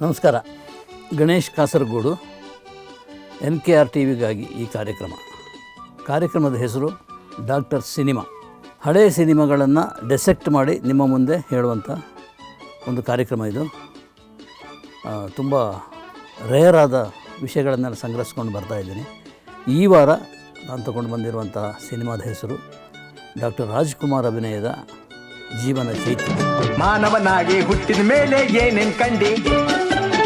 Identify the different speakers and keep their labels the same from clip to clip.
Speaker 1: ನಮಸ್ಕಾರ. Ganesh Kasaragod, N K R T ವಿಗಾಗಿ ಈ ಕಾರ್ಯಕ್ರಮ. ಕಾರ್ಯಕ್ರಮದ ಹೆಸರು ಡಾಕ್ಟರ್ ಸಿನಿಮಾ. ಹಳೆಯ ಸಿನಿಮಾಗಳನ್ನು ಡೆಸೆಕ್ಟ್ ಮಾಡಿ ನಿಮ್ಮ ಮುಂದೆ ಹೇಳುವಂಥ ಒಂದು ಕಾರ್ಯಕ್ರಮ ಇದು. ತುಂಬ ರೇರ್ ಆದ ವಿಷಯಗಳನ್ನೆಲ್ಲ ಸಂಗ್ರಹಿಸ್ಕೊಂಡು ಬರ್ತಾ ಇದ್ದೀನಿ. ಈ ವಾರ ನಾನು ತಗೊಂಡು ಬಂದಿರುವಂಥ ಸಿನಿಮಾದ ಹೆಸರು ಡಾಕ್ಟರ್ ರಾಜ್ಕುಮಾರ್ ಅಭಿನಯದ ಜೀವನ ಚೈತ್ಯ
Speaker 2: ಮಾನವನಾಗಿ ಹುಟ್ಟಿದ ಮೇಲೆ ಏನೇನ್ ಕಂಡಿ?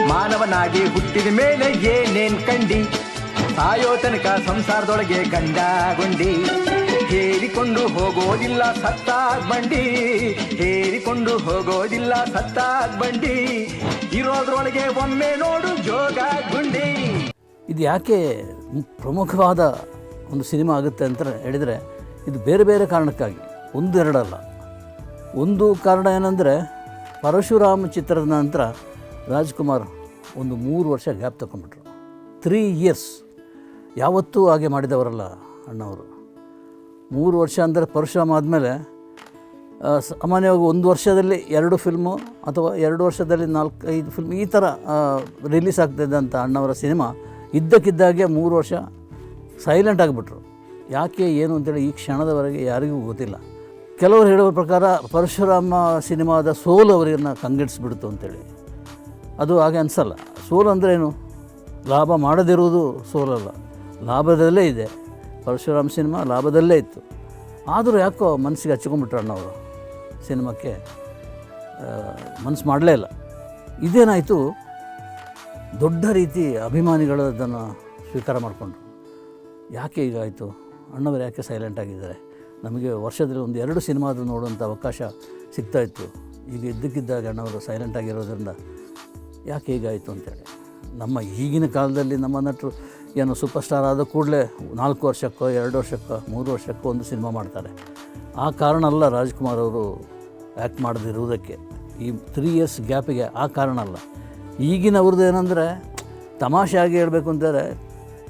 Speaker 2: ಮಾನವನಾಗಿ ಹುಟ್ಟಿದ ಮೇಲೆ ಏನೇನ್ ಕಂಡಿ? ಸಾಯೋ ತನಕ ಸಂಸಾರದೊಳಗೆ ಗಂಡಗೊಂಡಿ. ಹೇರಿಕೊಂಡು ಹೋಗೋದಿಲ್ಲ ಸತ್ತಾಗ್ ಬಂಡಿ. ಹೇರಿಕೊಂಡು ಹೋಗೋದಿಲ್ಲ ಸತ್ತಾಗ್ ಬಂಡಿ. ಇರೋದ್ರೊಳಗೆ ಒಮ್ಮೆ ನೋಡು ಜೋಗ ಗುಂಡಿ
Speaker 1: ಇದು ಯಾಕೆ ಪ್ರಮುಖವಾದ ಒಂದು ಸಿನಿಮಾ ಆಗುತ್ತೆ ಅಂತ ಹೇಳಿದರೆ ಇದು ಬೇರೆ ಬೇರೆ ಕಾರಣಕ್ಕಾಗಿ ಒಂದು ಎರಡಲ್ಲ ಒಂದು ಕಾರಣ ಏನಂದರೆ ಪರಶುರಾಮ ಚಿತ್ರದ ನಂತರ ರಾಜ್ಕುಮಾರ್ ಒಂದು ಮೂರು ವರ್ಷ ಗ್ಯಾಪ್ ತಗೊಂಡ್ಬಿಟ್ರು. ತ್ರೀ ಇಯರ್ಸ್ ಯಾವತ್ತೂ ಹಾಗೆ ಮಾಡಿದವರಲ್ಲ ಅಣ್ಣವರು. ಮೂರು ವರ್ಷ ಅಂದರೆ ಪರಶುರಾಮ ಆದಮೇಲೆ ಸಾಮಾನ್ಯವಾಗಿ ಒಂದು ವರ್ಷದಲ್ಲಿ ಎರಡು ಫಿಲ್ಮು ಅಥವಾ ಎರಡು ವರ್ಷದಲ್ಲಿ ನಾಲ್ಕು ಐದು ಫಿಲ್ಮ್ ಈ ಥರ ರಿಲೀಸ್ ಆಗ್ತಿದ್ದಂಥ ಅಣ್ಣವರ ಸಿನಿಮಾ ಇದ್ದಕ್ಕಿದ್ದಾಗೆ ಮೂರು ವರ್ಷ ಸೈಲೆಂಟ್ ಆಗಿಬಿಟ್ರು. ಯಾಕೆ, ಏನು ಅಂತೇಳಿ ಈ ಕ್ಷಣದವರೆಗೆ ಯಾರಿಗೂ ಗೊತ್ತಿಲ್ಲ. ಕೆಲವರು ಹೇಳುವ ಪ್ರಕಾರ ಪರಶುರಾಮ ಸಿನಿಮಾದ ಸೋಲು ಅವರನ್ನು ಕಂಗೆಡಿಸ್ಬಿಡ್ತು ಅಂತೇಳಿ. ಅದು ಹಾಗೆ ಅನಿಸಲ್ಲ. ಸೋಲು ಅಂದರೆ ಏನು? ಲಾಭ ಮಾಡದಿರುವುದು ಸೋಲಲ್ಲ. ಲಾಭದಲ್ಲೇ ಇದೆ. ಪರಶುರಾಮ್ ಸಿನಿಮಾ ಲಾಭದಲ್ಲೇ ಇತ್ತು. ಆದರೂ ಯಾಕೋ ಮನಸ್ಸಿಗೆ ಹಚ್ಕೊಂಡ್ಬಿಟ್ರಣ್ಣವರು ಸಿನಿಮಾಕ್ಕೆ? ಮನಸ್ಸು ಮಾಡಲೇ ಇಲ್ಲ. ಇದೇನಾಯಿತು? ದೊಡ್ಡ ರೀತಿ ಅಭಿಮಾನಿಗಳು ಅದನ್ನು ಸ್ವೀಕಾರ ಮಾಡಿಕೊಂಡ್ರು. ಯಾಕೆ ಈಗ ಆಯಿತು ಅಣ್ಣವರು ಯಾಕೆ ಸೈಲೆಂಟ್ ಆಗಿದ್ದಾರೆ? ನಮಗೆ ವರ್ಷದಲ್ಲಿ ಒಂದು ಎರಡು ಸಿನಿಮಾದು ನೋಡುವಂಥ ಅವಕಾಶ ಸಿಗ್ತಾಯಿತ್ತು. ಈಗ ಇದ್ದಕ್ಕಿದ್ದಾಗ ಅಣ್ಣವರು ಸೈಲೆಂಟ್ ಆಗಿರೋದ್ರಿಂದ ಯಾಕೆ ಹೀಗಾಯಿತು ಅಂತೇಳಿ. ನಮ್ಮ ಈಗಿನ ಕಾಲದಲ್ಲಿ ನಮ್ಮ ನಟರು ಏನು ಸೂಪರ್ ಸ್ಟಾರ್ ಆದ ಕೂಡಲೇ ನಾಲ್ಕು ವರ್ಷಕ್ಕೋ, ಎರಡು ವರ್ಷಕ್ಕೋ, ಮೂರು ವರ್ಷಕ್ಕೋ ಒಂದು ಸಿನಿಮಾ ಮಾಡ್ತಾರೆ. ಆ ಕಾರಣ ಅಲ್ಲ ರಾಜ್ಕುಮಾರ್ ಅವರು ಆ್ಯಕ್ಟ್ ಮಾಡದಿರುವುದಕ್ಕೆ ಈ ತ್ರೀ ಇಯರ್ಸ್ ಗ್ಯಾಪಿಗೆ ಆ ಕಾರಣ ಅಲ್ಲ. ಈಗಿನ ಅವ್ರದ್ದು ಏನಂದರೆ ತಮಾಷೆಯಾಗಿ ಹೇಳಬೇಕು ಅಂತಂದರೆ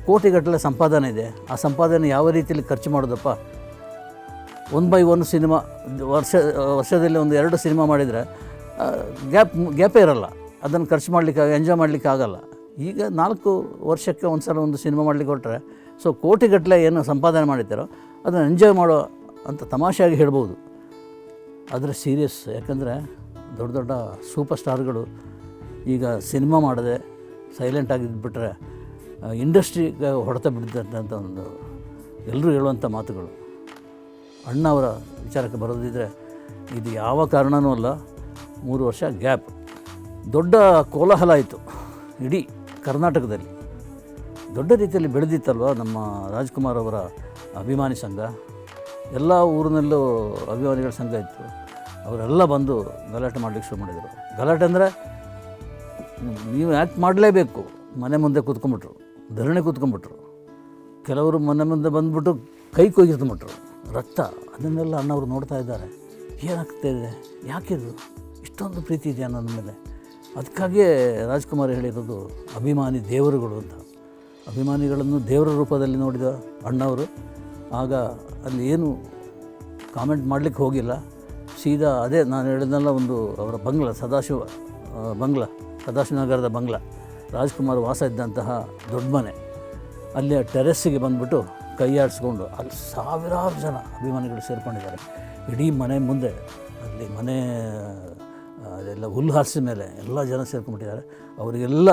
Speaker 1: ಕೋಟಿಗಟ್ಟಲೆ ಸಂಪಾದನೆ ಇದೆ. ಆ ಸಂಪಾದನೆ ಯಾವ ರೀತಿಯಲ್ಲಿ ಖರ್ಚು ಮಾಡೋದಪ್ಪ? ಒನ್ ಬೈ ಒನ್ ಸಿನಿಮಾ, ವರ್ಷ, ವರ್ಷದಲ್ಲಿ ಒಂದು ಎರಡು ಸಿನಿಮಾ ಮಾಡಿದರೆ ಗ್ಯಾಪ್, ಗ್ಯಾಪೇ ಇರಲ್ಲ. ಅದನ್ನು ಖರ್ಚು ಮಾಡಲಿಕ್ಕೆ, ಎಂಜಾಯ್ ಮಾಡಲಿಕ್ಕೆ ಆಗಲ್ಲ. ಈಗ ನಾಲ್ಕು ವರ್ಷಕ್ಕೆ ಒಂದು ಸಲ ಒಂದು ಸಿನಿಮಾ ಮಾಡಲಿಕ್ಕೆ ಕೊಟ್ಟರೆ ಸೊ ಕೋಟಿಗಟ್ಟಲೆ ಏನು ಸಂಪಾದನೆ ಮಾಡಿದ್ದಾರೋ ಅದನ್ನು ಎಂಜಾಯ್ ಮಾಡೋ ಅಂತ ತಮಾಷೆಯಾಗಿ ಹೇಳ್ಬೋದು. ಆದರೆ ಸೀರಿಯಸ್ ಯಾಕಂದರೆ ದೊಡ್ಡ ದೊಡ್ಡ ಸೂಪರ್ ಸ್ಟಾರ್ಗಳು ಈಗ ಸಿನಿಮಾ ಮಾಡದೆ ಸೈಲೆಂಟ್ ಆಗಿದ್ಬಿಟ್ರೆ ಇಂಡಸ್ಟ್ರಿಗೆ ಹೊಡೆತ ಬಿಡ್ತಂಥ ಒಂದು ಎಲ್ಲರೂ ಹೇಳುವಂಥ ಮಾತುಗಳು. ಅಣ್ಣ ಅವರ ವಿಚಾರಕ್ಕೆ ಬರೋದಿದ್ದರೆ ಇದು ಯಾವ ಕಾರಣವೂ ಅಲ್ಲ. ಮೂರು ವರ್ಷ ಗ್ಯಾಪ್. ದೊಡ್ಡ ಕೋಲಾಹಲ ಆಯಿತು. ಇಡೀ ಕರ್ನಾಟಕದಲ್ಲಿ. ದೊಡ್ಡ ರೀತಿಯಲ್ಲಿ ಬೆಳೆದಿತ್ತಲ್ವ ನಮ್ಮ ರಾಜ್ಕುಮಾರ್ ಅವರ ಅಭಿಮಾನಿ ಸಂಘ? ಎಲ್ಲ ಊರಿನಲ್ಲೂ ಅಭಿಮಾನಿಗಳ ಸಂಘ ಇತ್ತು. ಅವರೆಲ್ಲ ಬಂದು ಗಲಾಟೆ ಮಾಡಲಿಕ್ಕೆ ಶುರು ಮಾಡಿದರು. ಗಲಾಟೆ ಅಂದರೆ ನೀವು ಆ್ಯಕ್ಟ್ ಮಾಡಲೇಬೇಕು. ಮನೆ ಮುಂದೆ ಕೂತ್ಕೊಂಬಿಟ್ರು ಧರಣಿ ಕೂತ್ಕೊಂಬಿಟ್ರು ಕೆಲವರು ಮನೆ ಮುಂದೆ ಬಂದುಬಿಟ್ಟು ಕೈ ಕೊಯ್ಕೊಂಡ್ಬಿಟ್ರು ರಕ್ತ, ಅದನ್ನೆಲ್ಲ ಅಣ್ಣವರು ನೋಡ್ತಾ ಇದ್ದಾರೆ. ಏನಾಗ್ತಾ ಇದೆ? ಯಾಕಿದು ಇಷ್ಟೊಂದು ಪ್ರೀತಿ ಇದೆಯಾ ನನ್ನ ಮೇಲೆ? ಅದಕ್ಕಾಗಿಯೇ ರಾಜ್ಕುಮಾರ್ ಹೇಳಿರೋದು ಅಭಿಮಾನಿ ದೇವರುಗಳು ಅಂತ. ಅಭಿಮಾನಿಗಳನ್ನು ದೇವರ ರೂಪದಲ್ಲಿ ನೋಡಿದ ಅಣ್ಣವರು. ಆಗ ಅಲ್ಲಿ ಏನು ಕಾಮೆಂಟ್ ಮಾಡಲಿಕ್ಕೆ ಹೋಗಿಲ್ಲ. ಸೀದಾ ಅದೇ ನಾನು ಹೇಳಿದ್ನೆಲ್ಲ ಒಂದು ಅವರ ಬಂಗ್ಲ, ಸದಾಶಿವ ಬಂಗ್ಲಾ, ಸದಾಶಿವನಗರದ ಬಂಗ್ಲ. ರಾಜ್ಕುಮಾರ್ ವಾಸ ಇದ್ದಂತಹ ದೊಡ್ಡ ಮನೆ. ಅಲ್ಲಿ ಟೆರೆಸ್ಸಿಗೆ ಬಂದುಬಿಟ್ಟು ಕೈ ಆಡಿಸ್ಕೊಂಡು ಅಲ್ಲಿ ಸಾವಿರಾರು ಜನ ಅಭಿಮಾನಿಗಳು ಸೇರ್ಕೊಂಡಿದ್ದಾರೆ. ಇಡೀ ಮನೆ ಮುಂದೆ, ಅಲ್ಲಿ ಮನೆ ಅದೆಲ್ಲ ಹುಲ್ಲು ಹಾಸಿದ ಮೇಲೆ ಎಲ್ಲ ಜನ ಸೇರ್ಕೊಂಡ್ಬಿಟ್ಟಿದ್ದಾರೆ. ಅವರಿಗೆಲ್ಲ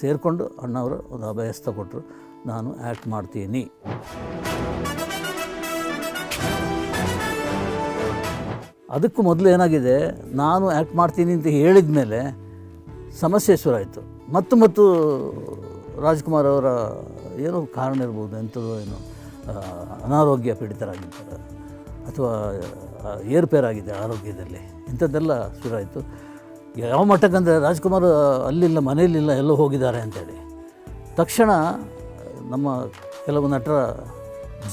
Speaker 1: ಸೇರಿಕೊಂಡು ಅಣ್ಣವರು ಒಂದು ಅಭಯಸ್ಥ ಕೊಟ್ಟರು ನಾನು ಆ್ಯಕ್ಟ್ ಮಾಡ್ತೀನಿ. ಅದಕ್ಕೂ ಮೊದಲು ಏನಾಗಿದೆ, ನಾನು ಆ್ಯಕ್ಟ್ ಮಾಡ್ತೀನಿ ಅಂತ ಹೇಳಿದ ಮೇಲೆ ಸಮಸ್ಯೆ ಶುರುವಾಯಿತು. ಮತ್ತು ಮತ್ತು ರಾಜ್ಕುಮಾರ್ ಅವರ ಏನೋ ಕಾರಣ ಇರ್ಬೋದು ಎಂಥದೋ ಏನೋ. ಅನಾರೋಗ್ಯ ಪೀಡಿತರಾಗಿದ್ದಾರೆ ಅಥವಾ ಏರುಪೇರಾಗಿದೆ ಆರೋಗ್ಯದಲ್ಲಿ. ಇಂಥದ್ದೆಲ್ಲ ಶುರು ಆಯಿತು ಯಾವ ಮಟ್ಟಕ್ಕಂದರೆ ರಾಜ್ಕುಮಾರ್, ಅಲ್ಲಿಲ್ಲ, ಮನೆಯಲ್ಲಿಲ್ಲ, ಎಲ್ಲೋ ಹೋಗಿದ್ದಾರೆ ಅಂತೇಳಿ. ತಕ್ಷಣ ನಮ್ಮ ಕೆಲವು ನಟರ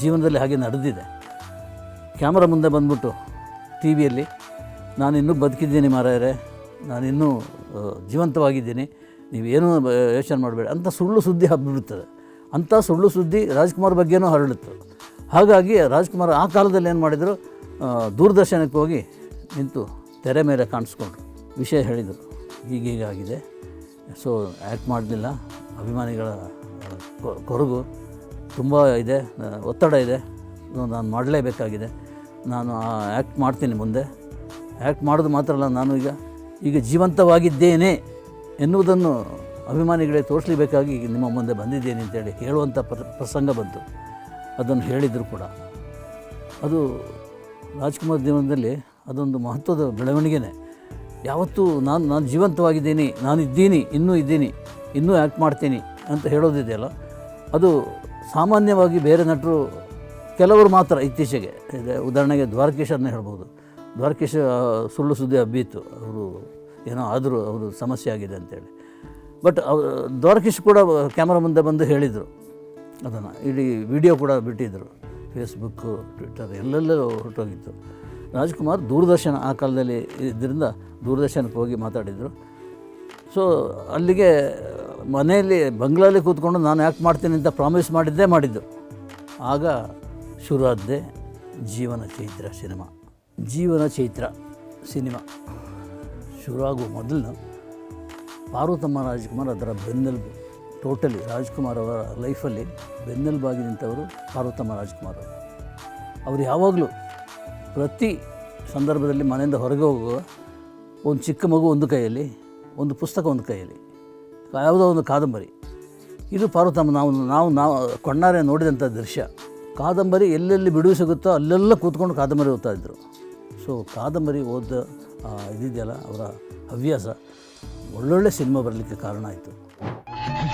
Speaker 1: ಜೀವನದಲ್ಲಿ ಹಾಗೆ ನಡೆದಿದೆ. ಕ್ಯಾಮ್ರಾ ಮುಂದೆ ಬಂದ್ಬಿಟ್ಟು ಟಿ ವಿಯಲ್ಲಿ, ನಾನಿನ್ನೂ ಬದುಕಿದ್ದೀನಿ ಮಾರಾಯರೆ, ನಾನಿನ್ನೂ ಜೀವಂತವಾಗಿದ್ದೀನಿ, ನೀವೇನು ಯೋಚನೆ ಮಾಡಬೇಡಿ ಅಂತ ಸುಳ್ಳು ಸುದ್ದಿ ಹಬ್ಬಿಬಿಡ್ತದೆ. ಅಂಥ ಸುಳ್ಳು ಸುದ್ದಿ ರಾಜ್ಕುಮಾರ್ ಬಗ್ಗೆನೂ ಹರಡಿತ್ತು ಹಾಗಾಗಿ ರಾಜ್ಕುಮಾರ್ ಆ ಕಾಲದಲ್ಲಿ ಏನು ಮಾಡಿದರು? ದೂರದರ್ಶನಕ್ಕೆ ಹೋಗಿ ನಿಂತು ತೆರೆ ಮೇಲೆ ಕಾಣಿಸ್ಕೊಂಡ್ರು. ವಿಷಯ ಹೇಳಿದರು. ಹೀಗೀಗಾಗಿದೆ ಸೊ ಆ್ಯಕ್ಟ್ ಮಾಡಲಿಲ್ಲ. ಅಭಿಮಾನಿಗಳ ಕೊರಗು ತುಂಬ ಇದೆ. ಒತ್ತಡ ಇದೆ. ನಾನು ಮಾಡಲೇಬೇಕಾಗಿದೆ. ನಾನು ಆ್ಯಕ್ಟ್ ಮಾಡ್ತೀನಿ ಮುಂದೆ. ಆ್ಯಕ್ಟ್ ಮಾಡೋದು ಮಾತ್ರ ಅಲ್ಲ, ನಾನು ಈಗ ಈಗ ಜೀವಂತವಾಗಿದ್ದೇನೆ ಎನ್ನುವುದನ್ನು ಅಭಿಮಾನಿಗಳಿಗೆ ತೋರಿಸ್ಲಿಬೇಕಾಗಿ ನಿಮ್ಮ ಮುಂದೆ ಬಂದಿದ್ದೇನೆ ಅಂತೇಳಿ ಹೇಳುವಂಥ ಪ್ರ, ಪ್ರಸಂಗ ಬಂತು. ಅದನ್ನು ಹೇಳಿದರು ಕೂಡ. ಅದು ರಾಜ್ಕುಮಾರ್ ಜೀವನದಲ್ಲಿ ಅದೊಂದು ಮಹತ್ವದ ಬೆಳವಣಿಗೆನೇ. ಯಾವತ್ತೂ ನಾನು ನಾನು ಜೀವಂತವಾಗಿದ್ದೀನಿ ನಾನು ಇದ್ದೀನಿ ಇನ್ನೂ ಇದ್ದೀನಿ, ಇನ್ನೂ ಆ್ಯಕ್ಟ್ ಮಾಡ್ತೀನಿ ಅಂತ ಹೇಳೋದಿದೆಯಲ್ಲ, ಅದು ಸಾಮಾನ್ಯವಾಗಿ ಬೇರೆ ನಟರು, ಕೆಲವರು ಮಾತ್ರ ಇತ್ತೀಚೆಗೆ ಉದಾಹರಣೆಗೆ ದ್ವಾರಕೇಶನ ಹೇಳ್ಬೋದು. ದ್ವಾರಕೇಶ ಸುಳ್ಳು ಸುದ್ದಿ ಹಬ್ಬಿತ್ತು. ಅವರು ಏನೋ ಆದರೂ, ಅವರು ಸಮಸ್ಯೆ ಆಗಿದೆ ಅಂತೇಳಿ. ಬಟ್ ದ್ವಾರಕೀಶ್ ಕೂಡ ಕ್ಯಾಮ್ರಾ ಮುಂದೆ ಬಂದು ಹೇಳಿದರು. ಅದನ್ನು ಇಡೀ ವಿಡಿಯೋ ಕೂಡ ಬಿಟ್ಟಿದ್ದರು ಫೇಸ್ಬುಕ್ಕು ಟ್ವಿಟ್ಟರ್ ಎಲ್ಲೆಲ್ಲೂ ಹೊರಟೋಗಿತ್ತು. ರಾಜ್ಕುಮಾರ್ ದೂರದರ್ಶನ ಆ ಕಾಲದಲ್ಲಿ ಇದರಿಂದ ದೂರದರ್ಶನಕ್ಕೆ ಹೋಗಿ ಮಾತಾಡಿದರು. ಸೊ ಅಲ್ಲಿಗೆ ಮನೆಯಲ್ಲಿ ಬಂಗ್ಲಾಲಿ ಕೂತ್ಕೊಂಡು ನಾನು ಯಾಕೆ ಮಾಡ್ತೀನಿ ಅಂತ ಪ್ರಾಮಿಸ್ ಮಾಡಿದ್ದೇ ಮಾಡಿದ್ದು. ಆಗ ಶುರುವಾದ್ದೆ ಜೀವನ ಚೈತ್ರ ಸಿನಿಮಾ. ಜೀವನ ಚೈತ್ರ ಸಿನಿಮಾ. ಶುರುವಾಗುವ ಮೊದಲು ಪಾರ್ವತಮ್ಮ ರಾಜ್ಕುಮಾರ್ ಅದರ ಬೆನ್ನೆಲುಬು ಟೋಟಲಿ ರಾಜ್ಕುಮಾರ್ ಅವರ ಲೈಫಲ್ಲಿ ಬೆನ್ನೆಲುಬಾಗಿ ನಿಂತವರು ಪಾರ್ವತಮ್ಮ ರಾಜ್ಕುಮಾರ್ ಅವರು. ಅವರು ಯಾವಾಗಲೂ ಪ್ರತಿ ಸಂದರ್ಭದಲ್ಲಿ ಮನೆಯಿಂದ ಹೊರಗೆ ಹೋಗುವ ಒಂದು ಚಿಕ್ಕ ಮಗು ಒಂದು ಕೈಯಲ್ಲಿ, ಒಂದು ಪುಸ್ತಕ ಒಂದು ಕೈಯಲ್ಲಿ, ಯಾವುದೋ ಒಂದು ಕಾದಂಬರಿ. ಇದು ಪಾರ್ವತಮ್ಮ ನಾವು ನಾವು ನಾವು ಕಣ್ಣಾರೆ ನೋಡಿದಂಥ ದೃಶ್ಯ. ಕಾದಂಬರಿ ಎಲ್ಲೆಲ್ಲಿ ಬಿಡುವು ಸಿಗುತ್ತೋ ಅಲ್ಲೆಲ್ಲ ಕೂತ್ಕೊಂಡು ಕಾದಂಬರಿ ಓದ್ತಾಯಿದ್ರು ಸೊ ಕಾದಂಬರಿ ಓದ ಇದಿದೆಯಲ್ಲ ಅವರ ಹವ್ಯಾಸ. ಒಳ್ಳೊಳ್ಳೆ ಸಿನಿಮಾ ಬರಲಿಕ್ಕೆ ಕಾರಣ ಆಯಿತು.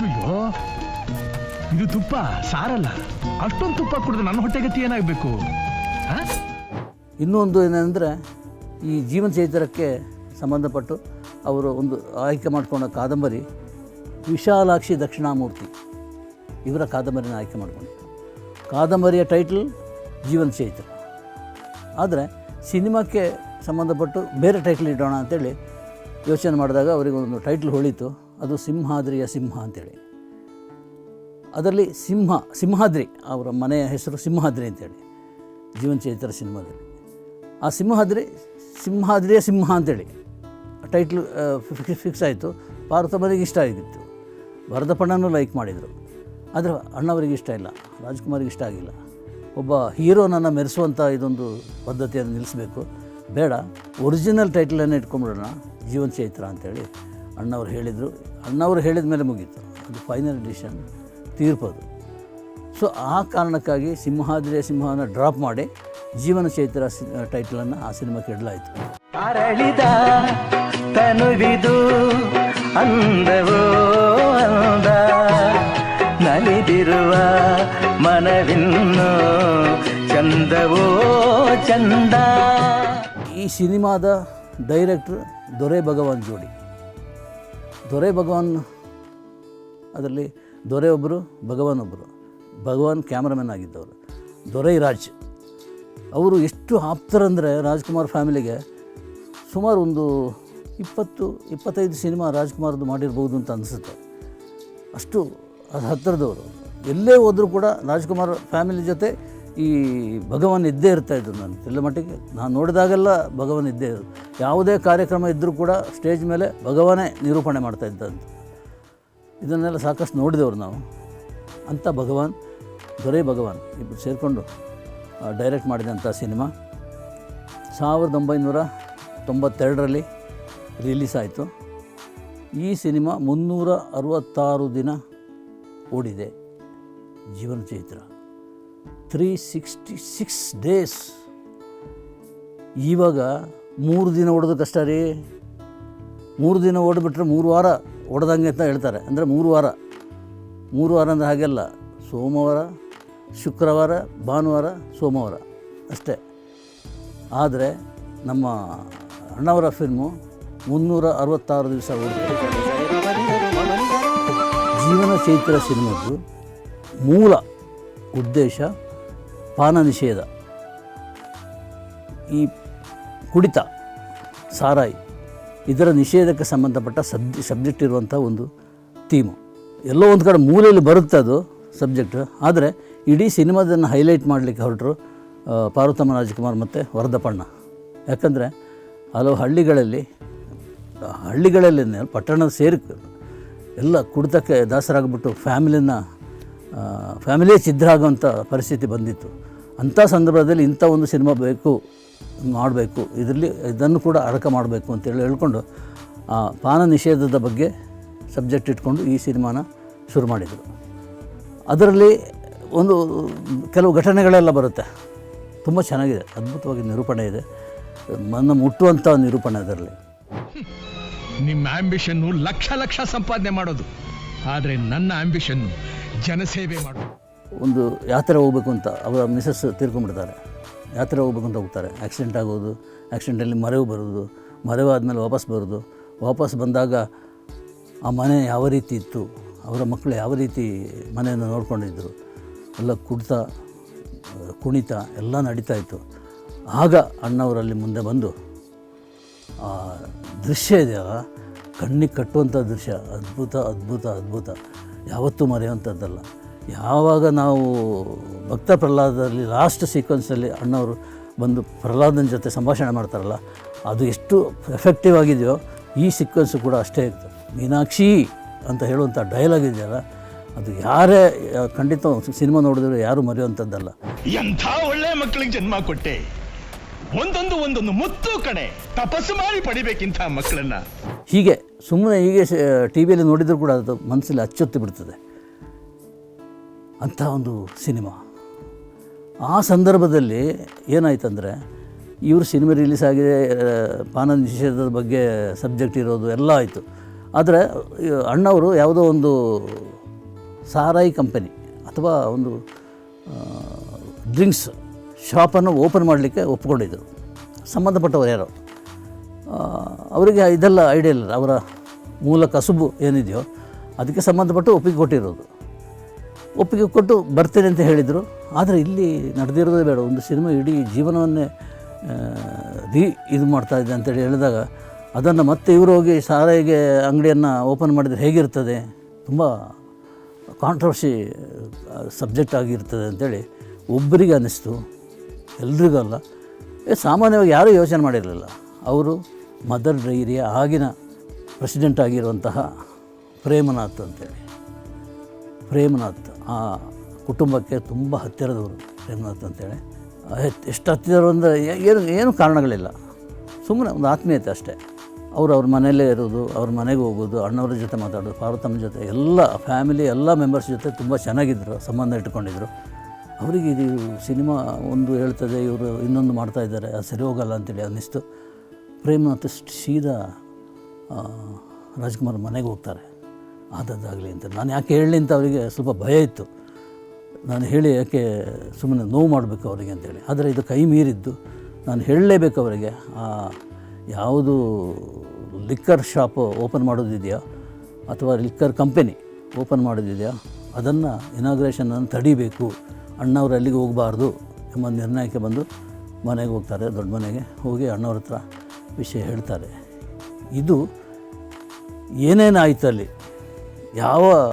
Speaker 3: ಅಯ್ಯೋ ಇದು ತುಪ್ಪ ಸಾರಲ್ಲ. ಅಷ್ಟೊಂದು ತುಪ್ಪ ಕುಡಿದ್ರೆ ನನ್ನ ಹೊಟ್ಟೆಗತಿ ಏನಾಗಬೇಕು?
Speaker 1: ಇನ್ನೂ ಒಂದು ಏನಂದರೆ ಈ ಜೀವನ ಚೈತ್ರಕ್ಕೆ ಸಂಬಂಧಪಟ್ಟು ಅವರು ಒಂದು ಆಯ್ಕೆ ಮಾಡಿಕೊಂಡ ಕಾದಂಬರಿ ವಿಶಾಲಾಕ್ಷಿ ದಕ್ಷಿಣಾಮೂರ್ತಿ. ಇವರ ಕಾದಂಬರಿನ ಆಯ್ಕೆ ಮಾಡಿಕೊಂಡು. ಕಾದಂಬರಿಯ ಟೈಟಲ್ ಜೀವನ ಚೈತ್ರ. ಆದರೆ ಸಿನಿಮಾಕ್ಕೆ ಸಂಬಂಧಪಟ್ಟು ಬೇರೆ ಟೈಟಲ್ ಇಡೋಣ ಅಂತೇಳಿ ಯೋಚನೆ ಮಾಡಿದಾಗ ಅವರಿಗೆ ಒಂದು ಟೈಟ್ಲ್ ಹೊಳಿತು. ಅದು ಸಿಂಹಾದ್ರಿಯ ಸಿಂಹ ಅಂತೇಳಿ. ಅದರಲ್ಲಿ ಸಿಂಹ, ಸಿಂಹಾದ್ರಿ ಅವರ ಮನೆಯ ಹೆಸರು ಸಿಂಹಾದ್ರಿ ಅಂತೇಳಿ. ಜೀವನ ಚೈತ್ರ ಸಿನಿಮಾದಲ್ಲಿ. ಆ ಸಿಂಹಾದ್ರಿ, ಸಿಂಹಾದ್ರಿಯ ಸಿಂಹ ಅಂತೇಳಿ. ಟೈಟ್ಲ್ ಫಿಕ್ಸ್ ಆಯಿತು. ಪಾರ್ವತಮ್ಮನಿಗೆ ಇಷ್ಟ ಆಗಿತ್ತು. ಭರತಪ್ಪಣ್ಣನೂ ಲೈಕ್ ಮಾಡಿದರು. ಆದರೆ ಅಣ್ಣವರಿಗೆ ಇಷ್ಟ ಇಲ್ಲ. ರಾಜ್ಕುಮಾರಿಗೆ ಇಷ್ಟ ಆಗಿಲ್ಲ. ಒಬ್ಬ ಹೀರೋನನ್ನು ಮೆರೆಸುವಂಥ ಇದೊಂದು ಪದ್ಧತಿಯನ್ನು ನಿಲ್ಲಿಸಬೇಕು. ಬೇಡ ಒರಿಜಿನಲ್ ಟೈಟಲನ್ನು ಇಟ್ಕೊಂಬಿಡೋಣ ಜೀವನ ಚೈತ್ರ ಅಂತೇಳಿ ಅಣ್ಣವ್ರು ಹೇಳಿದರು. ಅಣ್ಣವ್ರು ಹೇಳಿದ ಮೇಲೆ ಮುಗೀತು. ಅದು ಫೈನಲ್ ಡಿಸಿಷನ್ ತೀರ್ಪದು. ಸೊ ಆ ಕಾರಣಕ್ಕಾಗಿ ಸಿಂಹಾದ್ರಿಯ ಸಿಂಹವನ್ನು ಡ್ರಾಪ್ ಮಾಡಿ ಜೀವನ ಚೈತ್ರ ಟೈಟ್ಲನ್ನು ಆ ಸಿನಿಮಾಕ್ಕೆ ಇಡಲಾಯಿತು.
Speaker 2: ಅರಳಿದ ತನುವಿದು ಅಂದವೋ ಅಂದ, ನಲಿದಿರುವ ಮನವಿನ್ನು ಚಂದವೋ ಚಂದ.
Speaker 1: ಸಿನಿಮಾದ ಡೈರೆಕ್ಟ್ರ್ ದೊರೆ ಭಗವಾನ್ ಜೋಡಿ. ದೊರೆ ಭಗವಾನ್ ಅದರಲ್ಲಿ ದೊರೆ ಒಬ್ಬರು ಭಗವಾನ್ ಒಬ್ಬರು ಭಗವಾನ್ ಕ್ಯಾಮ್ರಾಮನ್ ಆಗಿದ್ದವರು. ದೊರೈ ರಾಜ್. ಅವರು ಎಷ್ಟು ಆಪ್ತರಂದರೆ ರಾಜ್ಕುಮಾರ್ ಫ್ಯಾಮಿಲಿಗೆ ಸುಮಾರು ಒಂದು ಇಪ್ಪತ್ತು, ಇಪ್ಪತ್ತೈದು ಸಿನಿಮಾ ರಾಜ್ಕುಮಾರ್ದು ಮಾಡಿರ್ಬೋದು ಅಂತ ಅನಿಸುತ್ತೆ. ಅಷ್ಟು ಅದು ಹತ್ತಿರದವರು. ಎಲ್ಲೇ ಹೋದರೂ ಕೂಡ ರಾಜ್ಕುಮಾರ್ ಫ್ಯಾಮಿಲಿ ಜೊತೆ ಈ ಭಗವಾನ್ ಇದ್ದೇ ಇರ್ತಾ ಇದ್ದರು ನಾನು ಎಲ್ಲ ಮಟ್ಟಿಗೆ. ನಾನು ನೋಡಿದಾಗೆಲ್ಲ ಭಗವಾನ್ ಇದ್ದೇ ಇರು ಯಾವುದೇ ಕಾರ್ಯಕ್ರಮ ಇದ್ದರೂ ಕೂಡ ಸ್ಟೇಜ್ ಮೇಲೆ ಭಗವಾನೇ ನಿರೂಪಣೆ ಮಾಡ್ತಾ ಇದ್ದಂತ ಇದನ್ನೆಲ್ಲ ಸಾಕಷ್ಟು ನೋಡಿದವರು ನಾವು. ಅಂಥ ಭಗವಾನ್, ದೊರೆ ಭಗವಾನ್ ಇಬ್ಬರು ಸೇರಿಕೊಂಡು ಡೈರೆಕ್ಟ್ ಮಾಡಿದಂಥ ಸಿನಿಮಾ. ಸಾವಿರದ ಒಂಬೈನೂರ ತೊಂಬತ್ತೆರಡರಲ್ಲಿ ರಿಲೀಸ್ ಆಯಿತು. ಈ ಸಿನಿಮಾ ಮುನ್ನೂರ ಅರವತ್ತಾರು ದಿನ ಓಡಿದೆ. Jeevana Chaitra. Three sixty six days ಇವಾಗ ಮೂರು ದಿನ ಹೊಡೆದು ಕಷ್ಟ ರೀ. ಮೂರು ದಿನ ಓಡಿಬಿಟ್ರೆ ಮೂರು ವಾರ ಹೊಡೆದಂಗೆ ಅಂತ ಹೇಳ್ತಾರೆ. ಅಂದರೆ ಮೂರು ವಾರ. ಮೂರು ವಾರ ಅಂದರೆ ಹಾಗೆಲ್ಲ ಸೋಮವಾರ, ಶುಕ್ರವಾರ, ಭಾನುವಾರ, ಸೋಮವಾರ ಅಷ್ಟೇ. ಆದರೆ ನಮ್ಮ ಅಣ್ಣವರ ಫಿಲ್ಮು ಮುನ್ನೂರ ಅರವತ್ತಾರು ದಿವಸ ಜೀವನ ಚೈತ್ರ ಸಿನಿಮಾದ್ದು ಮೂಲ ಉದ್ದೇಶ ಪಾನ ನಿಷೇಧ. ಈ ಕುಡಿತ, ಸಾರಾಯಿ, ಇದರ ನಿಷೇಧಕ್ಕೆ ಸಂಬಂಧಪಟ್ಟ ಸಬ್ ಸಬ್ಜೆಕ್ಟ್ ಇರುವಂಥ ಒಂದು ಥೀಮು. ಎಲ್ಲೋ ಒಂದು ಕಡೆ ಮೂಲೆಯಲ್ಲಿ ಬರುತ್ತೆ ಅದು ಸಬ್ಜೆಕ್ಟ್ ಆದರೆ ಇಡೀ ಸಿನಿಮಾದನ್ನು ಹೈಲೈಟ್ ಮಾಡಲಿಕ್ಕೆ ಹೊರಟರು ಪಾರ್ವತಮ್ಮ, ರಾಜ್ಕುಮಾರ್ ಮತ್ತು ವರದಪಣ್ಣ ಯಾಕಂದರೆ ಹಲವು ಹಳ್ಳಿಗಳಲ್ಲಿ ಹಳ್ಳಿಗಳಲ್ಲಿ ಪಟ್ಟಣ ಸೇರಿ ಎಲ್ಲ ಕುಡಿತಕ್ಕೆ ದಾಸರಾಗ್ಬಿಟ್ಟು ಫ್ಯಾಮಿಲಿನ ಫ್ಯಾಮಿಲಿಯೇ ಸಿದ್ಧರಾಗುವಂಥ ಆಗುವಂಥ ಪರಿಸ್ಥಿತಿ ಬಂದಿತ್ತು. ಅಂಥ ಸಂದರ್ಭದಲ್ಲಿ ಇಂಥ ಒಂದು ಸಿನಿಮಾ ಬೇಕು, ಮಾಡಬೇಕು, ಇದರಲ್ಲಿ ಇದನ್ನು ಕೂಡ ಅಡಕ ಮಾಡಬೇಕು ಅಂತೇಳಿ ಹೇಳ್ಕೊಂಡು, ಆ, ಪಾನ ನಿಷೇಧದ ಬಗ್ಗೆ ಸಬ್ಜೆಕ್ಟ್ ಇಟ್ಕೊಂಡು ಈ ಸಿನಿಮಾನ ಶುರು ಮಾಡಿದರು. ಅದರಲ್ಲಿ ಒಂದು ಕೆಲವು ಘಟನೆಗಳೆಲ್ಲ ಬರುತ್ತೆ. ತುಂಬ ಚೆನ್ನಾಗಿದೆ, ಅದ್ಭುತವಾಗಿ ನಿರೂಪಣೆ ಇದೆ. ಮನ ಮುಟ್ಟುವಂಥ ನಿರೂಪಣೆ ಅದರಲ್ಲಿ.
Speaker 3: ನಿಮ್ಮ ಆಂಬಿಷನ್ನು ಲಕ್ಷ ಲಕ್ಷ ಸಂಪಾದನೆ ಮಾಡೋದು. ಆದರೆ ನನ್ನ ಆಂಬಿಷನ್ನು ಜನಸೇವೆ ಮಾಡೋದು
Speaker 1: ಒಂದು ಯಾತ್ರೆ ಹೋಗ್ಬೇಕು ಅಂತ ಅವರ ಮಿಸಸ್ ತೀರ್ಕೊಂಡ್ಬಿಡ್ತಾರೆ. ಯಾತ್ರೆ ಹೋಗ್ಬೇಕು ಅಂತ ಹೋಗ್ತಾರೆ. ಆಕ್ಸಿಡೆಂಟ್ ಆಗೋದು, ಆಕ್ಸಿಡೆಂಟಲ್ಲಿ ಮರೆವು ಬರೋದು ಮರೆವು ಆದಮೇಲೆ ವಾಪಸ್ ಬರೋದು ವಾಪಸ್ ಬಂದಾಗ ಆ ಮನೆ ಯಾವ ರೀತಿ ಇತ್ತು, ಅವರ ಮಕ್ಕಳು ಯಾವ ರೀತಿ ಮನೆಯನ್ನು ನೋಡ್ಕೊಂಡಿದ್ದರು ಎಲ್ಲ ಕುಡಿತ, ಕುಣಿತ ಎಲ್ಲ ನಡೀತಾ ಇತ್ತು. ಆಗ ಅಣ್ಣವರಲ್ಲಿ ಮುಂದೆ ಬಂದು, ಆ ದೃಶ್ಯ ಇದೆಯಲ್ಲ, ಕಣ್ಣಿಗೆ ಕಟ್ಟುವಂಥ ದೃಶ್ಯ, ಅದ್ಭುತ ಅದ್ಭುತ ಅದ್ಭುತ. ಯಾವತ್ತೂ ಮರೆಯುವಂಥದ್ದಲ್ಲ. ಯಾವಾಗ ನಾವು ಭಕ್ತ ಪ್ರಹ್ಲಾದದಲ್ಲಿ ಲಾಸ್ಟ್ ಸೀಕ್ವೆನ್ಸಲ್ಲಿ ಅಣ್ಣವರು ಬಂದು ಪ್ರಹ್ಲಾದನ ಜೊತೆ ಸಂಭಾಷಣೆ ಮಾಡ್ತಾರಲ್ಲ ಅದು ಎಷ್ಟು ಎಫೆಕ್ಟಿವ್ ಆಗಿದೆಯೋ ಈ ಸೀಕ್ವೆನ್ಸು ಕೂಡ ಅಷ್ಟೇ ಇತ್ತು. ಮೀನಾಕ್ಷಿ ಅಂತ ಹೇಳುವಂಥ ಡೈಲಾಗ್ ಇದೆಯಲ್ಲ ಅದು ಯಾರೇ ಖಂಡಿತ ಸಿನಿಮಾ ನೋಡಿದ್ರೆ ಯಾರು ಮರೆಯುವಂಥದ್ದಲ್ಲ.
Speaker 3: ಎಂಥ ಒಳ್ಳೆ ಮಕ್ಕಳಿಗೆ ಜನ್ಮ ಕೊಟ್ಟೆ? ಒಂದೊಂದು ಒಂದೊಂದು ಮುತ್ತು ಕಡೆ ತಪಸ್ಸು ಮಾಡಿ ಪಡಿಬೇಕಿಂತ ಮಕ್ಕಳನ್ನ.
Speaker 1: ಹೀಗೆ ಸುಮ್ಮನೆ ಹೀಗೆ ಟಿ ವಿಯಲ್ಲಿ ನೋಡಿದರೂ ಕೂಡ ಅದು ಮನಸ್ಸಲ್ಲಿ ಅಚ್ಚೊತ್ತು ಬಿಡ್ತದೆ. ಅಂಥ ಒಂದು ಸಿನಿಮಾ. ಆ ಸಂದರ್ಭದಲ್ಲಿ ಏನಾಯ್ತಂದರೆ, ಇವರು ಸಿನಿಮಾ ರಿಲೀಸ್ ಆಗಿದೆ ಪಾನ ನಿಷೇಧದ ಬಗ್ಗೆ ಸಬ್ಜೆಕ್ಟ್ ಇರೋದು ಎಲ್ಲ ಆಯಿತು. ಆದರೆ ಅಣ್ಣವರು ಯಾವುದೋ ಒಂದು ಸಾರಾಯಿ ಕಂಪನಿ ಅಥವಾ ಒಂದು ಡ್ರಿಂಕ್ಸ್ ಶಾಪನ್ನು ಓಪನ್ ಮಾಡಲಿಕ್ಕೆ ಒಪ್ಕೊಂಡಿದ್ದರು ಸಂಬಂಧಪಟ್ಟವರು ಯಾರೋ. ಅವರಿಗೆ ಇದೆಲ್ಲ ಐಡಿಯಾ ಅವರ ಮೂಲ ಕಸುಬು ಏನಿದೆಯೋ ಅದಕ್ಕೆ ಸಂಬಂಧಪಟ್ಟು ಒಪ್ಪಿಗೆ ಕೊಟ್ಟಿರೋದು. ಒಪ್ಪಿಗೆ ಕೊಟ್ಟು ಬರ್ತೇನೆ ಅಂತ ಹೇಳಿದರು. ಆದರೆ ಇಲ್ಲಿ ನಡೆದಿರೋದೇ ಬೇಡ. ಒಂದು ಸಿನಿಮಾ ಇಡೀ ಜೀವನವನ್ನೇ ರೀ ಇದು ಮಾಡ್ತಾ ಇದೆ ಅಂತೇಳಿ ಹೇಳಿದಾಗ ಅದನ್ನು ಮತ್ತೆ ಇವರು ಹೋಗಿ ಸಾರಾಯಿಗೆ ಅಂಗಡಿಯನ್ನು ಓಪನ್ ಮಾಡಿದರೆ ಹೇಗಿರ್ತದೆ? ತುಂಬ ಕಾಂಟ್ರವರ್ಸಿ ಸಬ್ಜೆಕ್ಟ್ ಆಗಿರ್ತದೆ ಅಂತೇಳಿ ಒಬ್ಬರಿಗೆ ಅನ್ನಿಸ್ತು. ಎಲ್ರಿಗೂ ಅಲ್ಲ. ಸಾಮಾನ್ಯವಾಗಿ ಯಾರೂ ಯೋಚನೆ ಮಾಡಿರಲಿಲ್ಲ. ಅವರು ಮದರ್ ಡೈರಿಯ ಆಗಿನ ಪ್ರೆಸಿಡೆಂಟ್ ಆಗಿರುವಂತಹ ಪ್ರೇಮನಾಥ್ ಅಂತೇಳಿ. ಪ್ರೇಮನಾಥ್ ಆ ಕುಟುಂಬಕ್ಕೆ ತುಂಬ ಹತ್ತಿರದವರು ಪ್ರೇಮನಾಥ್ ಅಂತೇಳಿ. ಎಷ್ಟು ಹತ್ತಿರದವರು ಅಂದರೆ ಏನು ಏನು ಕಾರಣಗಳಿಲ್ಲ. ಸುಮ್ಮನೆ ಒಂದು ಆತ್ಮೀಯತೆ ಅಷ್ಟೇ. ಅವರು ಅವ್ರ ಮನೆಯಲ್ಲೇ ಇರೋದು, ಅವ್ರ ಮನೆಗೆ ಹೋಗೋದು, ಅಣ್ಣವ್ರ ಜೊತೆ ಮಾತಾಡೋದು ಪಾರ್ವತಮ್ಮನ ಜೊತೆ ಎಲ್ಲ ಫ್ಯಾಮಿಲಿ, ಎಲ್ಲ ಮೆಂಬರ್ಸ್ ಜೊತೆ ತುಂಬ ಚೆನ್ನಾಗಿದ್ದರು ಸಂಬಂಧ ಇಟ್ಕೊಂಡಿದ್ರು ಅವರಿಗೆ ಇದು ಸಿನಿಮಾ ಒಂದು ಹೇಳ್ತದೆ, ಇವರು ಇನ್ನೊಂದು ಮಾಡ್ತಾಯಿದ್ದಾರೆ ಅದು ಸರಿ ಹೋಗಲ್ಲ ಅಂತೇಳಿ ಅನ್ನಿಸ್ತು. ಪ್ರೇಮನಾಥ್ ಸೀದಾ ರಾಜ್ಕುಮಾರ್ ಮನೆಗೆ ಹೋಗ್ತಾರೆ. ಆದದ್ದಾಗಲಿ ಅಂತ. ನಾನು ಯಾಕೆ ಹೇಳಲಿ ಅಂತ ಅವರಿಗೆ ಸ್ವಲ್ಪ ಭಯ ಇತ್ತು. ನಾನು ಹೇಳಿ ಯಾಕೆ ಸುಮ್ಮನೆ ನೋವು ಮಾಡಬೇಕು ಅವರಿಗೆ ಅಂತೇಳಿ ಆದರೆ ಇದು ಕೈ ಮೀರಿದ್ದು. ನಾನು ಹೇಳಲೇಬೇಕು ಅವರಿಗೆ, ಆ, ಯಾವುದು ಲಿಕ್ಕರ್ ಶಾಪ್ ಓಪನ್ ಮಾಡೋದಿದೆಯಾ? ಅಥವಾ ಲಿಕ್ಕರ್ ಕಂಪೆನಿ ಓಪನ್ ಮಾಡೋದಿದೆಯಾ? ಅದನ್ನು ಇನಾಗ್ರೇಷನನ್ನು ತಡಿಬೇಕು. ಅಣ್ಣವ್ರು ಅಲ್ಲಿಗೆ ಹೋಗಬಾರ್ದು ಎಂಬ ನಿರ್ಣಯಕ್ಕೆ ಬಂದು ಮನೆಗೆ ಹೋಗ್ತಾರೆ, ದೊಡ್ಡ ಮನೆಗೆ ಹೋಗಿ ಅಣ್ಣವ್ರ ಹತ್ರ ವಿಷಯ ಹೇಳ್ತಾರೆ. ಇದು ಏನೇನಾಯಿತು ಅಲ್ಲಿ? ಯಾವ,